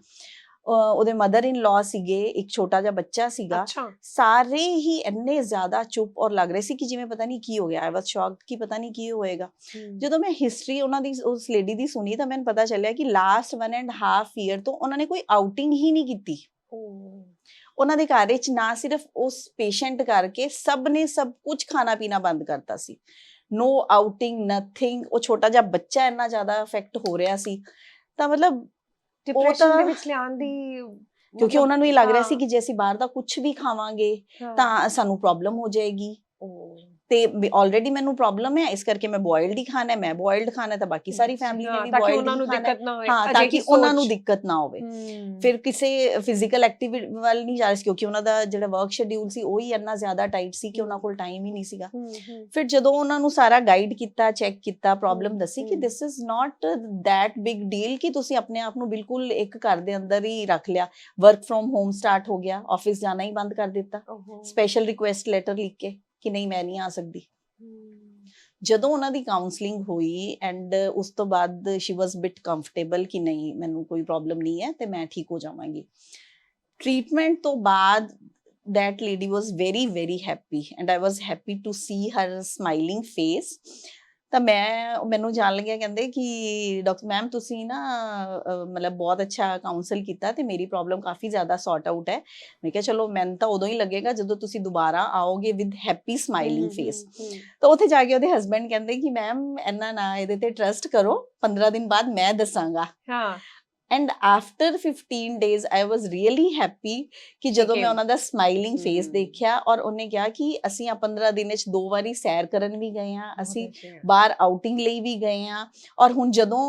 ਉਹਦੇ ਮਦਰ ਇਨ ਲਾ ਸੀਗੇ ਇੱਕ ਛੋਟਾ ਜਿਹਾ ਬੱਚਾ ਸੀਗਾ ਸਾਰੇ ਹੀ ਇੰਨੇ ਜ਼ਿਆਦਾ ਚੁੱਪ ਔਰ ਲੱਗ ਰਹੇ ਸੀ ਕਿ ਜਿਵੇਂ ਪਤਾ ਨਹੀਂ ਕੀ ਹੋ ਗਿਆ ਆਈ ਵਾਸ ਸ਼ੌਕਡ ਕਿ ਪਤਾ ਨਹੀਂ ਕੀ ਹੋਏਗਾ। ਜਦੋਂ ਮੈਂ ਹਿਸਟਰੀ ਉਹਨਾਂ ਦੀ ਉਸ ਲੇਡੀ ਦੀ ਸੁਣੀ ਤਾਂ ਮੈਨੂੰ ਪਤਾ ਚੱਲਿਆ ਕਿ ਲਾਸਟ 1 ਐਂਡ ਹਾਫ ਈਅਰ ਤੋਂ ਉਹਨਾਂ ਨੇ ਕੋਈ ਆਊਟਿੰਗ ਹੀ ਨਹੀਂ ਕੀਤੀ। ਉਹਨਾਂ ਦੇ ਘਰ ਵਿੱਚ ਨਾ ਸਿਰਫ ਉਸ ਪੇਸ਼ੈਂਟ ਕਰਕੇ ਸਭ ਨੇ ਸਭ ਕੁਝ ਖਾਣਾ ਪੀਣਾ ਬੰਦ ਕਰਤਾ ਸੀ। ਨੋ ਆਊਟਿੰਗ ਨਥਿੰਗ ਉਹ ਛੋਟਾ ਜਿਹਾ ਬੱਚਾ ਇੰਨਾ ਜ਼ਿਆਦਾ ਇਫੈਕਟ ਹੋ ਰਿਹਾ ਸੀ। ਤਾਂ ਮਤਲਬ ਡਿਪਰੈਸ਼ਨ ਦੇ ਵਿੱਚ ਲਿਆਉਣ ਦੀ ਕਿਉਂਕਿ ਉਹਨਾਂ ਨੂੰ ਇਹ ਲੱਗ ਰਿਹਾ ਸੀ ਕਿ ਜੇ ਅਸੀਂ ਬਾਹਰ ਦਾ ਕੁਝ ਵੀ ਖਾਵਾਂਗੇ। ਤਾਂ ਸਾਨੂੰ ਪ੍ਰੋਬਲਮ ਹੋ ਜਾਏਗੀ। ਤੇ ਆਲਰੇਡੀ ਮੈਨੂੰ ਪ੍ਰੋਬਲਮ ਹੈ ਇਸ ਕਰਕੇ ਮੈਂ ਬੋਇਲਡ ਹੀ ਖਾਣਾ ਹੈ ਮੈਂ ਬੋਇਲਡ ਖਾਣਾ ਤਾਂ ਬਾਕੀ ਸਾਰੀ ਫੈਮਿਲੀ ਨੇ ਵੀ ਤਾਂ ਕਿ ਬੋਇਲਡ ਉਹਨਾਂ ਨੂੰ ਦਿੱਕਤ ਨਾ ਹੋਏ ਹਾਂ ਤਾਂ ਕਿ ਉਹਨਾਂ ਨੂੰ। ਦਿੱਕਤ ਨਾ ਹੋਵੇ। ਫਿਰ ਕਿਸੇ ਫਿਜ਼ੀਕਲ ਐਕਟੀਵਿਟੀ ਵੱਲ ਨਹੀਂ ਜਾ ਰਹੇ ਕਿਉਂਕਿ ਉਹਨਾਂ ਦਾ ਜਿਹੜਾ ਵਰਕ ਸ਼ਡਿਊਲ ਸੀ ਉਹ ਹੀ ਇੰਨਾ ਜ਼ਿਆਦਾ ਟਾਈਟ ਸੀ ਕਿ ਉਹਨਾਂ ਕੋਲ ਟਾਈਮ ਹੀ ਨਹੀਂ ਸੀਗਾ। ਫਿਰ ਜਦੋਂ ਉਹਨਾਂ ਨੂੰ ਸਾਰਾ ਗਾਈਡ ਕੀਤਾ ਚੈੱਕ ਕੀਤਾ ਪ੍ਰੋਬਲਮ ਦੱਸੀ ਕਿ। This is not that big deal ਕਿ ਤੁਸੀਂ ਆਪਣੇ ਆਪ ਨੂੰ ਬਿਲਕੁਲ ਇੱਕ ਘਰ ਦੇ ਅੰਦਰ ਹੀ ਰੱਖ ਲਿਆ। ਵਰਕ ਫਰੋਮ ਹੋਮ ਸਟਾਰਟ ਹੋ ਗਿਆ ਆਫਿਸ ਜਾਣਾ ਹੀ ਬੰਦ ਕਰ ਦਿੱਤਾ। ਸਪੈਸ਼ਲ ਰਿਕੁਐਸਟ ਲੈਟਰ ਲਿਖ ਕੇ। ਕਿ ਨਹੀਂ ਮੈਂ ਨਹੀਂ ਆ ਸਕਦੀ। ਜਦੋਂ ਉਹਨਾਂ ਦੀ ਕਾਉਂਸਲਿੰਗ ਹੋਈ ਐਂਡ ਉਸ ਤੋਂ ਬਾਅਦ ਸ਼ੀ ਵਾਸ ਬਿਟ ਕੰਫਰਟੇਬਲ ਕਿ ਨਹੀਂ ਮੈਨੂੰ ਕੋਈ ਪ੍ਰੋਬਲਮ ਨਹੀਂ ਹੈ ਤੇ ਮੈਂ ਠੀਕ ਹੋ ਜਾਵਾਂਗੀ। ਟ੍ਰੀਟਮੈਂਟ ਤੋਂ ਬਾਅਦ that lady was very very happy and i was happy to see her smiling face ਤਾਂ ਮੈਂ ਮੈਨੂੰ ਜਾਣ ਲੱਗਿਆ ਕਹਿੰਦੇ ਕਿ ਡਾਕਟਰ ਮੈਮ ਤੁਸੀਂ ਨਾ ਮਤਲਬ ਬਹੁਤ ਅੱਛਾ ਕਾਉਂਸਲ ਕੀਤਾ ਤੇ ਮੇਰੀ ਪ੍ਰੋਬਲਮ ਕਾਫੀ ਜ਼ਿਆਦਾ ਸੌਰਟ ਆਊਟ ਹੈ। ਮੈਂ ਕਿਹਾ ਚਲੋ ਮੈਨੂੰ ਤਾਂ ਉਦੋਂ ਹੀ ਲੱਗੇਗਾ ਜਦੋਂ ਤੁਸੀਂ ਦੁਬਾਰਾ ਆਓਗੇ ਵਿਦ ਹੈਪੀ ਸਮਾਈਲਿੰਗ ਫੇਸ ਤਾਂ ਉੱਥੇ ਜਾ ਕੇ ਉਹਦੇ ਹਸਬੰਡ ਕਹਿੰਦੇ ਕਿ ਮੈਮ ਇੰਨਾ ਨਾ ਇਹਦੇ ਤੇ ਟਰਸਟ ਕਰੋ 15 ਦਿਨ ਬਾਅਦ ਮੈਂ ਦੱਸਾਂਗਾ। ਹਾਂ। And after 15 days I was really happy ਕਿ ਜਦੋਂ ਮੈਂ। ਉਹਨਾਂ ਦਾ ਸਮਾਈਲਿੰਗ ਫੇਸ। ਦੇਖਿਆ ਔਰ ਉਹਨੇ ਕਿਹਾ ਕਿ ਅਸੀਂ ਆ 15 ਦਿਨ ਵਿੱਚ ਦੋ ਵਾਰੀ ਸੈਰ ਕਰਨ ਵੀ ਗਏ ਆ ਅਸੀਂ। ਬਾਹਰ ਆਊਟਿੰਗ ਲਈ ਵੀ ਗਏ ਆ ਔਰ ਹੁਣ ਜਦੋਂ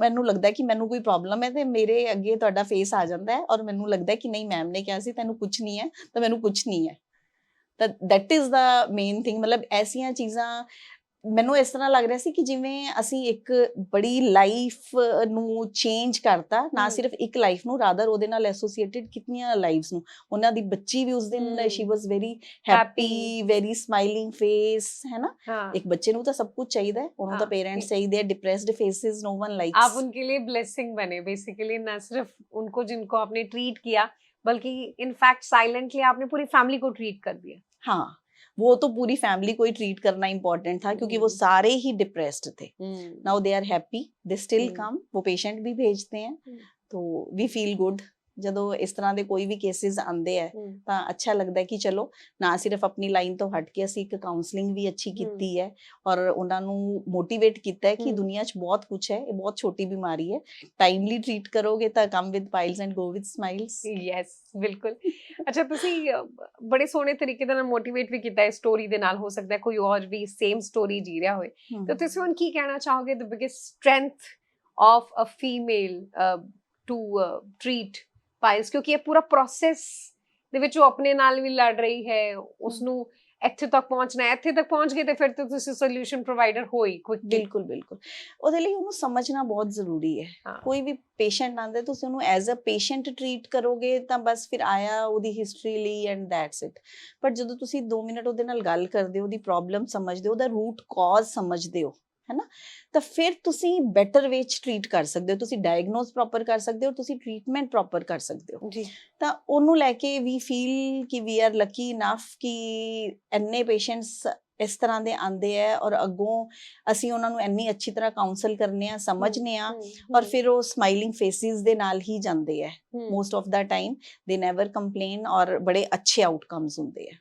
ਮੈਨੂੰ ਲੱਗਦਾ ਕਿ ਮੈਨੂੰ ਕੋਈ ਪ੍ਰੋਬਲਮ ਹੈ ਤੇ ਮੇਰੇ ਅੱਗੇ ਤੁਹਾਡਾ ਫੇਸ ਆ ਜਾਂਦਾ ਹੈ ਔਰ ਮੈਨੂੰ ਲੱਗਦਾ ਕਿ ਨਹੀਂ ਮੈਮ ਨੇ ਕਿਹਾ ਸੀ ਤੈਨੂੰ ਕੁਝ ਨਹੀਂ ਹੈ ਤਾਂ ਮੈਨੂੰ ਕੁਝ ਨਹੀਂ ਹੈ ਤਾਂ that is the main thing ਮਤਲਬ ਐਸੀਆਂ ਚੀਜ਼ਾਂ ਮੈਨੂੰ ਇਸ ਤਰ੍ਹਾਂ ਲੱਗ ਰਿਹਾ ਸੀ ਕਿ ਜਿਵੇਂ ਅਸੀਂ ਇੱਕ ਬੜੀ ਲਾਈਫ ਨੂੰ ਚੇਂਜ ਕਰਤਾ ਨਾ ਹਮ। ਸਿਰਫ ਇੱਕ ਲਾਈਫ ਨੂੰ ਰਾਦਰ ਉਹਦੇ ਨਾਲ ਐਸੋਸੀਏਟਿਡ ਕਿਤਨੀਆਂ ਲਾਈਫਸ ਨੂੰ ਉਹਨਾਂ ਦੀ ਬੱਚੀ ਵੀ ਉਸ ਦਿਨ ਹਮ। She was very Happy. Happy very smiling face ਹੈ ਨਾ हाँ एक बच्चे ਨੂੰ ਤਾਂ ਸਭ ਕੁਝ ਚਾਹੀਦਾ ਹੈ ਉਹਨੂੰ ਤਾਂ हाँ, पेरेंट्स एक- ਚਾਹੀਦੇ ਆ डिप्रेस्ड फेसेस नो वन आप लाइक्स उनके लिए ब्लेसिंग बने बेसिकली ना सिर्फ उनको जिनको आपने ट्रीट किया बल्कि इनफैक्ट साइलेंटली आपने पूरी फैमिली को ट्रीट कर दिया हाँ वो तो पूरी फैमिली को ही ट्रीट करना इंपॉर्टेंट था क्योंकि वो हम्म। सारे ही डिप्रेस्ड थे hmm, now they are happy they still hmm. Come वो पेशेंट भी भेजते हैं हम्म। तो वी फील गुड ਜਦੋਂ ਇਸ ਤਰ੍ਹਾਂ ਦੇ ਕੋਈ ਵੀ ਕੇਸਿਸ ਆਉਂਦੇ ਆ ਤਾਂ ਅੱਛਾ ਲੱਗਦਾ ਕਿ ਚਲੋ ਨਾ ਸਿਰਫ ਆਪਣੀ ਲਾਈਨ ਤੋਂ ਹਟ ਕੇ ਅਸੀਂ ਇੱਕ ਕਾਉਂਸਲਿੰਗ ਵੀ ਅੱਛੀ ਕੀਤੀ ਹੈ ਔਰ ਉਹਨਾਂ ਨੂੰ ਮੋਟੀਵੇਟ ਕੀਤਾ ਹੈ ਕਿ ਦੁਨੀਆ 'ਚ ਬਹੁਤ ਕੁਝ ਹੈ ਇਹ ਬਹੁਤ ਛੋਟੀ ਬਿਮਾਰੀ ਹੈ। ਟਾਈਮਲੀ ਟ੍ਰੀਟ ਕਰੋਗੇ ਤਾਂ come with piles and go with smiles yes ਬਿਲਕੁਲ। ਅੱਛਾ ਤੁਸੀਂ ਬੜੇ ਸੋਹਣੇ ਤਰੀਕੇ ਨਾਲ ਮੋਟੀਵੇਟ ਵੀ ਕੀਤਾ ਹੈ ਸਟੋਰੀ ਦੇ ਨਾਲ ਹੋ ਸਕਦਾ ਕੋਈ ਹੋਰ ਵੀ ਸੇਮ ਸਟੋਰੀ ਜੀ ਰਿਹਾ ਹੋਵੇ ਤਾਂ ਤੁਸੀਂ ਹੁਣ ਕੀ ਕਹਿਣਾ ਚਾਹੋਗੇ the biggest strength of a female to treat piles ਕਿਉਂਕਿ ਇਹ ਪੂਰਾ ਪ੍ਰੋਸੈਸ ਦੇ ਵਿੱਚ ਉਹ ਆਪਣੇ ਨਾਲ ਵੀ ਲੜ ਰਹੀ ਹੈ ਉਸ ਨੂੰ ਇੱਥੇ ਤੱਕ ਪਹੁੰਚਣਾ ਹੈ। ਇੱਥੇ ਤੱਕ ਪਹੁੰਚ ਗਏ ਤੇ ਫਿਰ ਤੇ ਤੁਸੀਂ ਸੋਲੂਸ਼ਨ ਪ੍ਰੋਵਾਈਡਰ ਹੋਈ ਕੁਇਕਲੀ ਬਿਲਕੁਲ ਬਿਲਕੁਲ। ਉਹਦੇ ਲਈ ਉਹਨੂੰ ਸਮਝਣਾ ਬਹੁਤ ਜ਼ਰੂਰੀ ਹੈ। ਹਾਂ। ਕੋਈ ਵੀ ਪੇਸ਼ੈਂਟ ਆਂਦਾ ਤੁਸੀਂ ਉਹਨੂੰ ਐਜ਼ ਅ ਪੇਸ਼ੈਂਟ ਟਰੀਟ ਕਰੋਗੇ ਤਾਂ ਬਸ ਫਿਰ ਆਇਆ ਉਹਦੀ ਹਿਸਟਰੀ ਲਈ ਐਂਡ ਦੈਟਸ ਇਟ ਪਰ ਜਦੋਂ ਤੁਸੀਂ 2 ਮਿੰਟ ਉਹਦੇ ਨਾਲ ਗੱਲ ਕਰਦੇ ਹੋ ਉਹਦੀ ਪ੍ਰੋਬਲਮ ਸਮਝਦੇ ਹੋ ਉਹਦਾ ਰੂਟ ਕਾਜ਼ ਸਮਝਦੇ ਹੋ ਹੈਨਾ? ਤਾਂ ਫਿਰ ਤੁਸੀਂ ਬੈਟਰ ਵੇਚ ਟਰੀਟ ਕਰ ਸਕਦੇ ਹੋ ਤੁਸੀਂ ਡਾਇਗਨੋਸ ਪ੍ਰੋਪਰ ਕਰ ਸਕਦੇ ਹੋ ਤੁਸੀਂ ਟ੍ਰੀਟਮੈਂਟ ਪ੍ਰੋਪਰ ਕਰ ਸਕਦੇ ਹੋ। ਜੀ। ਤਾਂ ਉਹਨੂੰ ਲੈ ਕੇ ਵੀ ਫੀਲ ਕਿ ਵੀ ਆਰ ਲੱਕੀ ਇਨਫ ਕਿ ਇੰਨੇ ਪੇਸ਼ੈਂਟਸ ਇਸ ਤਰ੍ਹਾਂ ਦੇ ਆਂਦੇ ਆ ਔਰ ਅੱਗੋਂ ਅਸੀਂ ਉਹਨਾਂ ਨੂੰ ਇੰਨੀ ਅੱਛੀ ਤਰ੍ਹਾਂ ਕਾਉਂਸਲ ਕਰਨੇ ਆ ਸਮਝਨੇ ਆ ਔਰ ਫਿਰ ਉਹ ਸਮਾਈਲਿੰਗ ਫੇਸਿਸ ਦੇ ਨਾਲ ਹੀ ਜਾਂਦੇ ਆ। Most of the time they never complain ਔਰ ਬੜੇ ਅੱਛੇ ਆਊਟਕਮਸ ਹੁੰਦੇ ਆ।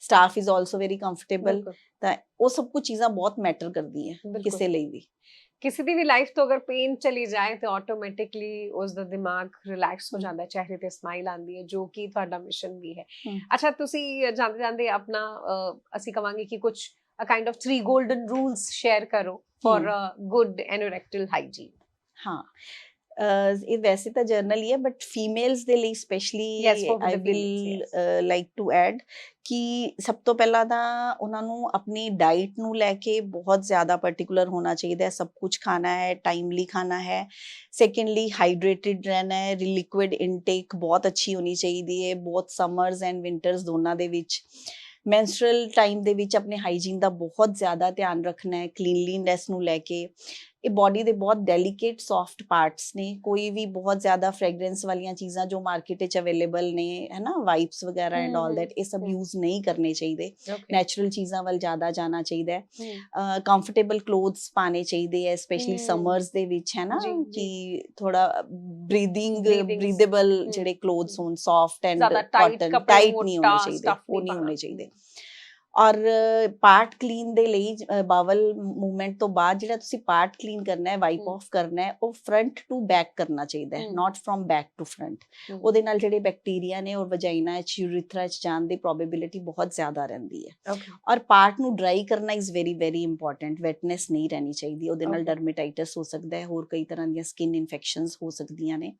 Staff is also very comfortable ਤਾਂ ਉਹ ਸਭ ਕੁਝ ਚੀਜ਼ਾਂ ਬਹੁਤ ਮੈਟਰ ਕਰਦੀਆਂ ਕਿਸੇ ਲਈ ਵੀ। ਕਿਸੇ ਦੀ ਵੀ ਲਾਈਫ ਤੋਂ ਅਗਰ ਪੇਨ ਚਲੀ ਜਾਏ ਤੇ ਆਟੋਮੈਟਿਕਲੀ ਉਸ ਦਾ ਦਿਮਾਗ ਰਿਲੈਕਸ ਹੋ ਜਾਂਦਾ ਹੈ ਚਿਹਰੇ ਤੇ ਸਮਾਈਲ ਆਉਂਦੀ ਹੈ ਜੋ ਕਿ ਤੁਹਾਡਾ ਮਿਸ਼ਨ ਵੀ ਹੈ। ਅੱਛਾ ਤੁਸੀਂ ਜਾਂਦੇ ਜਾਂਦੇ ਆਪਣਾ ਅਸੀਂ ਕਵਾਂਗੇ ਕਿ ਕੁਝ a kind of 3 golden rules share ਕਰੋ ਫॉर ਗੁੱਡ ਐਨੋਰੈਕਟਲ ਹਾਈਜੀਨ ਹਾਂ। ਇਹ ਵੈਸੇ ਤਾਂ ਜਰਨਲ ਹੀ ਹੈ ਬਟ ਫੀਮੇਲਸ ਦੇ ਲਈ specially I will like to add ਕਿ ਸਭ ਤੋਂ ਪਹਿਲਾਂ ਤਾਂ ਉਹਨਾਂ ਨੂੰ ਆਪਣੀ ਡਾਈਟ ਨੂੰ ਲੈ ਕੇ ਬਹੁਤ ਜ਼ਿਆਦਾ ਪਾਰਟਿਕੂਲਰ ਹੋਣਾ ਚਾਹੀਦਾ ਹੈ ਸਭ ਕੁਝ ਖਾਣਾ ਹੈ ਟਾਈਮਲੀ ਖਾਣਾ ਹੈ। ਸੈਕੰਡਲੀ ਹਾਈਡਰੇਟਿਡ ਰਹਿਣਾ ਹੈ ਲਿਕੁਇਡ ਇਨਟੇਕ ਬਹੁਤ ਅੱਛੀ ਹੋਣੀ ਚਾਹੀਦੀ ਹੈ ਬਹੁਤ ਸਮਰਸ ਐਂਡ ਵਿੰਟਰਸ ਦੋਨਾਂ ਦੇ ਵਿੱਚ। ਮੈਂਸਟਰਲ ਟਾਈਮ ਦੇ ਵਿੱਚ ਆਪਣੇ ਹਾਈਜੀਨ ਦਾ ਬਹੁਤ ਜ਼ਿਆਦਾ ਧਿਆਨ ਰੱਖਣਾ ਹੈ ਕਲੀਨਲੀਨੈਸ ਨੂੰ ਲੈ ਕੇ। ਇਹ ਬਾਡੀ ਦੇ ਬਹੁਤ ਡੈਲੀਕੇਟ ਸੌਫਟ ਪਾਰਟਸ ਨੇ ਕੋਈ ਵੀ ਬਹੁਤ ਜ਼ਿਆਦਾ ਫ੍ਰੈਗਰੈਂਸ ਵਾਲੀਆਂ ਚੀਜ਼ਾਂ ਜੋ ਮਾਰਕੀਟ ਵਿੱਚ ਅਵੇਲੇਬਲ ਨੇ ਹੈਨਾ ਵਾਈਪਸ ਵਗੈਰਾ ਐਂਡ ਆਲ ਦੈਟ ਇਹ ਸਭ। ਯੂਜ਼ ਨਹੀਂ ਕਰਨੇ ਚਾਹੀਦੇ ਨੈਚੁਰਲ ਚੀਜ਼ਾਂ ਵੱਲ ਜ਼ਿਆਦਾ ਜਾਣਾ ਚਾਹੀਦਾ ਹੈ ਕੰਫਰਟੇਬਲ ਕਲੋਥਸ ਪਾਣੇ ਚਾਹੀਦੇ ਹੈ ਸਪੈਸ਼ਲੀ। ਸਮਰਸ ਦੇ ਵਿੱਚ ਹੈ ਨਾ ਜੀ, ਜੀ। ਕਿ ਥੋੜਾ ਬਰੀਥੇਬਲ ਹਮ, ਜਿਹੜੇ ਕਲੋਥਸ। ਹੋਣ ਸੌਫਟ ਐਂਡ ਕਾਟਨ ਟਾਈਟ ਨਹੀਂ ਹੋਣੇ ਚਾਹੀਦੇ ਉਹ ਨਹੀਂ ਹੋਣੇ। ਚਾਹੀਦੇ ਔਰ ਪਾਰਟ ਕਲੀਨ ਦੇ ਲਈ ਬਾਵਲ ਮੂਵਮੈਂਟ ਤੋਂ ਬਾਅਦ ਜਿਹੜਾ ਤੁਸੀਂ ਪਾਰਟ ਕਲੀਨ ਕਰਨਾ ਹੈ ਵਾਈਪ। ਆਫ ਕਰਨਾ ਹੈ ਉਹ ਫਰੰਟ ਟੂ ਬੈਕ ਕਰਨਾ ਚਾਹੀਦਾ ਹੈ। Not from back to front ਉਹਦੇ ਨਾਲ ਜਿਹੜੇ ਬੈਕਟੀਰੀਆ ਨੇ ਔਰ ਵਜਾਈਨਾ ਵਿੱਚ ਯੂਰਿਥਰਾ ਵਿੱਚ ਜਾਣ ਦੀ ਪ੍ਰੋਬੇਬਿਲਿਟੀ ਬਹੁਤ ਜ਼ਿਆਦਾ ਰਹਿੰਦੀ ਹੈ ਔਰ ਪਾਰਟ ਨੂੰ ਡਰਾਈ ਕਰਨਾ is very very important wetness ਨਹੀਂ ਰਹਿਣੀ ਚਾਹੀਦੀ ਉਹਦੇ ਨਾਲ. ਡਰਮੇਟਾਈਟਸ ਹੋ ਸਕਦਾ ਹੈ ਹੋਰ ਕਈ ਤਰ੍ਹਾਂ ਦੀਆਂ ਸਕਿਨ ਇਨਫੈਕਸ਼ਨਸ ਹੋ ਸਕਦੀਆਂ ਨੇ।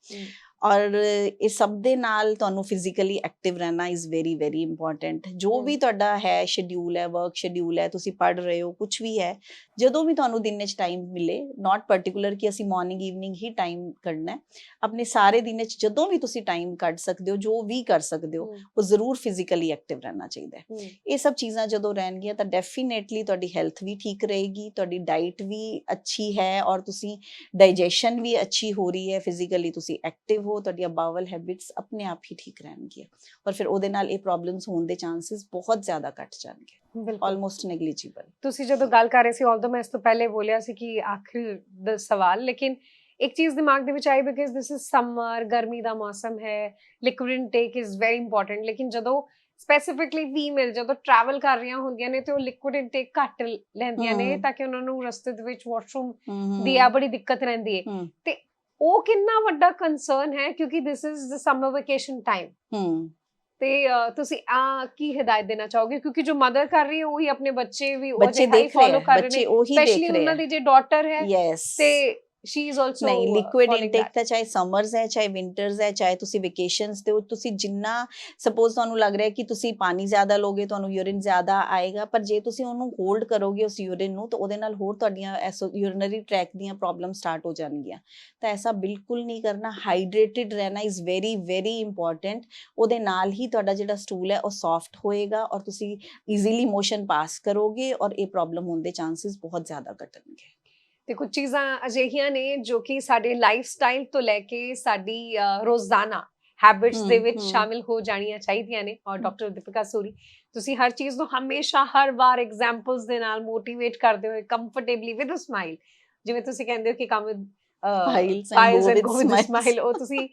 ਔਰ ਇਹ ਸਭ ਦੇ ਨਾਲ ਤੁਹਾਨੂੰ ਫਿਜ਼ੀਕਲੀ ਐਕਟਿਵ ਰਹਿਣਾ ਇਜ਼ ਵੈਰੀ ਵੈਰੀ ਇੰਪੋਰਟੈਂਟ ਜੋ ਹਮ। ਵੀ ਤੁਹਾਡਾ ਹੈ ਸ਼ਡਿਊਲ ਹੈ ਵਰਕ ਸ਼ਡਿਊਲ ਹੈ ਤੁਸੀਂ ਪੜ੍ਹ ਰਹੇ ਹੋ ਕੁਝ ਵੀ ਹੈ ਜਦੋਂ ਵੀ ਤੁਹਾਨੂੰ ਦਿਨ ਵਿੱਚ ਟਾਈਮ ਮਿਲੇ ਨਾਟ ਪਾਰਟਿਕੂਲਰ ਕਿ ਅਸੀਂ ਮਾਰਨਿੰਗ ਈਵਨਿੰਗ ਹੀ ਟਾਈਮ ਕੱਢਣਾ ਹੈ ਆਪਣੇ ਸਾਰੇ ਦਿਨ ਵਿੱਚ ਜਦੋਂ ਵੀ ਤੁਸੀਂ ਟਾਈਮ ਕੱਢ ਸਕਦੇ ਹੋ ਜੋ ਵੀ ਕਰ ਸਕਦੇ ਹੋ ਉਹ ਜ਼ਰੂਰ ਫਿਜ਼ੀਕਲੀ ਐਕਟਿਵ ਰਹਿਣਾ ਚਾਹੀਦਾ ਹੈ ਇਹ ਸਭ ਚੀਜ਼ਾਂ ਜਦੋਂ ਰਹਿਣਗੀਆਂ ਤਾਂ ਡੈਫੀਨੇਟਲੀ ਤੁਹਾਡੀ ਹੈਲਥ ਵੀ ਠੀਕ ਰਹੇਗੀ ਤੁਹਾਡੀ ਡਾਈਟ ਵੀ ਅੱਛੀ ਹੈ ਔਰ ਤੁਸੀਂ ਡਾਈਜੈਸ਼ਨ ਵੀ ਅੱਛੀ ਹੋ ਰਹੀ ਹੈ ਫਿਜ਼ੀਕਲੀ ਤੁਸੀਂ ਐਕਟਿਵ ਹੋ ਤੁਹਾਡੀਆਂ ਬਾਵਲ ਹੈਬਿਟਸ ਆਪਣੇ ਆਪ ਹੀ ਠੀਕ ਰਹਿਣਗੀਆਂ। ਔਰ ਫਿਰ ਉਹਦੇ ਨਾਲ ਇਹ ਪ੍ਰੋਬਲਮਸ ਹੋਣ ਦੇ ਚਾਂਸਸ ਬਹੁਤ ਜ਼ਿਆਦਾ ਘਟ ਜਾਣਗੇ। ਬਿਲਕੁਲ। ਆਲਮੋਸਟ ਨੈਗਲੀਜੀਬਲ ਤੁਸੀਂ ਜਦੋਂ ਗੱਲ ਕਰ ਰਹੇ ਸੀ ਆਲਦੋ ਮੈਂ ਇਸ ਤੋਂ ਪਹਿਲੇ ਬੋਲਿਆ ਸੀ ਕਿ ਆਖਿਰ ਦਾ ਸਵਾਲ ਲੇਕਿਨ ਇੱਕ ਚੀਜ਼ ਦਿਮਾਗ ਦੇ ਵਿੱਚ ਆਈ ਬਿਕਾਜ਼ ਦਿਸ ਇਜ਼ ਸਮਰ ਗਰਮੀ ਦਾ ਮੌਸਮ ਹੈ liquid intake is very important ਲੇਕਿਨ ਜਦੋਂ ਸਪੈਸੀਫਿਕਲੀ ਫੀਮੇਲ ਜਦੋਂ ਟਰੈਵਲ ਕਰ ਰਹੀਆਂ ਹੁੰਦੀਆਂ ਨੇ ਤੇ ਉਹ ਲਿਕਵਿਡ ਇਨਟੇਕ ਘੱਟ ਲੈਂਦੀਆਂ ਨੇ। ਤਾਂ ਕਿ ਉਹਨਾਂ ਨੂੰ ਰਸਤੇ ਦੇ ਵਿੱਚ ਵਾਸ਼ਰੂਮ ਦੀ ਆ ਬੜੀ ਦਿੱਕਤ ਰਹਿੰਦੀ ਹੈ। ਤੇ ਉਹ ਕਿੰਨਾ ਵੱਡਾ ਕੰਸਰਨ ਹੈ ਕਿਉਂਕਿ this is the summer vacation time hmm ਤੇ ਤੁਸੀਂ ਆ ਕੀ ਹਦਾਇਤ ਦੇਣਾ ਚਾਹੋਗੇ? ਕਿਉਂਕਿ ਜੋ ਮਦਰ ਕਰ ਰਹੀ ਹੈ ਉਹੀ ਆਪਣੇ ਬੱਚੇ ਵੀ ਉਹ ਬੱਚੇ ਜਿਹਾ ਹੀ ਦੇਖ ਰਹੇ ਫੋਲੋ ਹੈ ਕਰ ਰਹੇ ਬੱਚੇ ਨੇ ਉਹੀ ਸਪੈਸ਼ਲੀ ਦੇਖ ਰਹੇ ਉਹਨਾਂ ਹੈ। ਦੀ ਜੇ ਡਾਟਰ ਹੈ ਤੇ ਸ਼ੀ ਇਜ਼ ਆਲਸੋ ਨਹੀਂ ਲਿਕੁਇਡ ਇਨਟੇਕ ਤਾਂ ਚਾਹੇ ਸਮਰਸ ਹੈ ਚਾਹੇ ਵਿੰਟਰਸ ਹੈ ਚਾਹੇ ਤੁਸੀਂ ਵੈਕੇਸ਼ਨਸ ਤੇ ਹੋ ਤੁਸੀਂ ਜਿੰਨਾ ਸਪੋਜ਼ ਤੁਹਾਨੂੰ ਲੱਗ ਰਿਹਾ ਕਿ ਤੁਸੀਂ ਪਾਣੀ ਜ਼ਿਆਦਾ ਲੋਗੇ ਤੁਹਾਨੂੰ ਯੂਰਿਨ ਜ਼ਿਆਦਾ ਆਏਗਾ ਪਰ ਜੇ ਤੁਸੀਂ ਉਹਨੂੰ ਹੋਲਡ ਕਰੋਗੇ ਉਸ ਯੂਰਿਨ ਨੂੰ ਤਾਂ ਉਹਦੇ ਨਾਲ ਹੋਰ ਤੁਹਾਡੀਆਂ ਯੂਰਿਨਰੀ ਟਰੈਕ ਦੀਆਂ ਪ੍ਰੋਬਲਮ ਸਟਾਰਟ ਹੋ ਜਾਣਗੀਆਂ। ਤਾਂ ਐਸਾ ਬਿਲਕੁਲ ਨਹੀਂ ਕਰਨਾ ਹਾਈਡਰੇਟਿਡ ਰਹਿਣਾ ਇਜ਼ ਵੈਰੀ ਵੈਰੀ ਇੰਪੋਰਟੈਂਟ ਉਹਦੇ ਨਾਲ ਹੀ ਤੁਹਾਡਾ ਜਿਹੜਾ ਸਟੂਲ ਹੈ ਉਹ ਸੌਫਟ ਹੋਏਗਾ ਔਰ ਤੁਸੀਂ ਈਜ਼ੀਲੀ ਮੋਸ਼ਨ ਪਾਸ ਕਰੋਗੇ ਔਰ ਇਹ ਪ੍ਰੋਬਲਮ ਹੋਣ ਦੇ ਚਾਂਸਸ ਬਹੁਤ ਜ਼ਿਆਦਾ ਘਟਣਗੇ। ਤੇ ਕੁਝ ਚੀਜ਼ਾਂ ਅਜਿਹੀਆਂ ਨੇ ਜੋ ਕਿ ਸਾਡੇ ਲਾਈਫ ਸਟਾਈਲ ਤੋਂ ਲੈ ਕੇ ਸਾਡੀ ਰੋਜ਼ਾਨਾ ਹੈਬਿਟਸ ਦੇ ਵਿੱਚ। ਸ਼ਾਮਿਲ ਹੋ ਜਾਣੀਆਂ ਚਾਹੀਦੀਆਂ ਨੇ। ਔਰ ਡਾਕਟਰ ਦੀਪਿਕਾ ਸੂਰੀ ਤੁਸੀਂ ਹਰ ਚੀਜ਼ ਨੂੰ ਹਮੇਸ਼ਾ ਹਰ ਵਾਰ ਐਗਜ਼ਾਮਪਲਸ ਦੇ ਨਾਲ ਮੋਟੀਵੇਟ ਕਰਦੇ ਹੋਏ ਕੰਫਰਟੇਬਲੀ ਵਿਦ ਅ ਸਮਾਈਲ ਜਿਵੇਂ ਤੁਸੀਂ ਕਹਿੰਦੇ ਹੋ ਕਿ come go and go with. Smile ਉਹ ਤੁਸੀਂ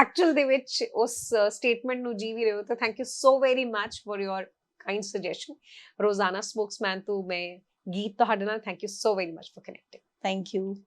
ਐਕਚੁਅਲ ਦੇ ਵਿੱਚ ਉਸ ਸਟੇਟਮੈਂਟ ਨੂੰ ਜੀ ਵੀ ਰਹੇ ਹੋ। ਤਾਂ thank you so very much for your kind suggestion Rozana Spokesman ਤੋਂ ਮੈਂ ਗੀਤ ਤੁਹਾਡੇ ਨਾਲ thank you so very much for connecting thank you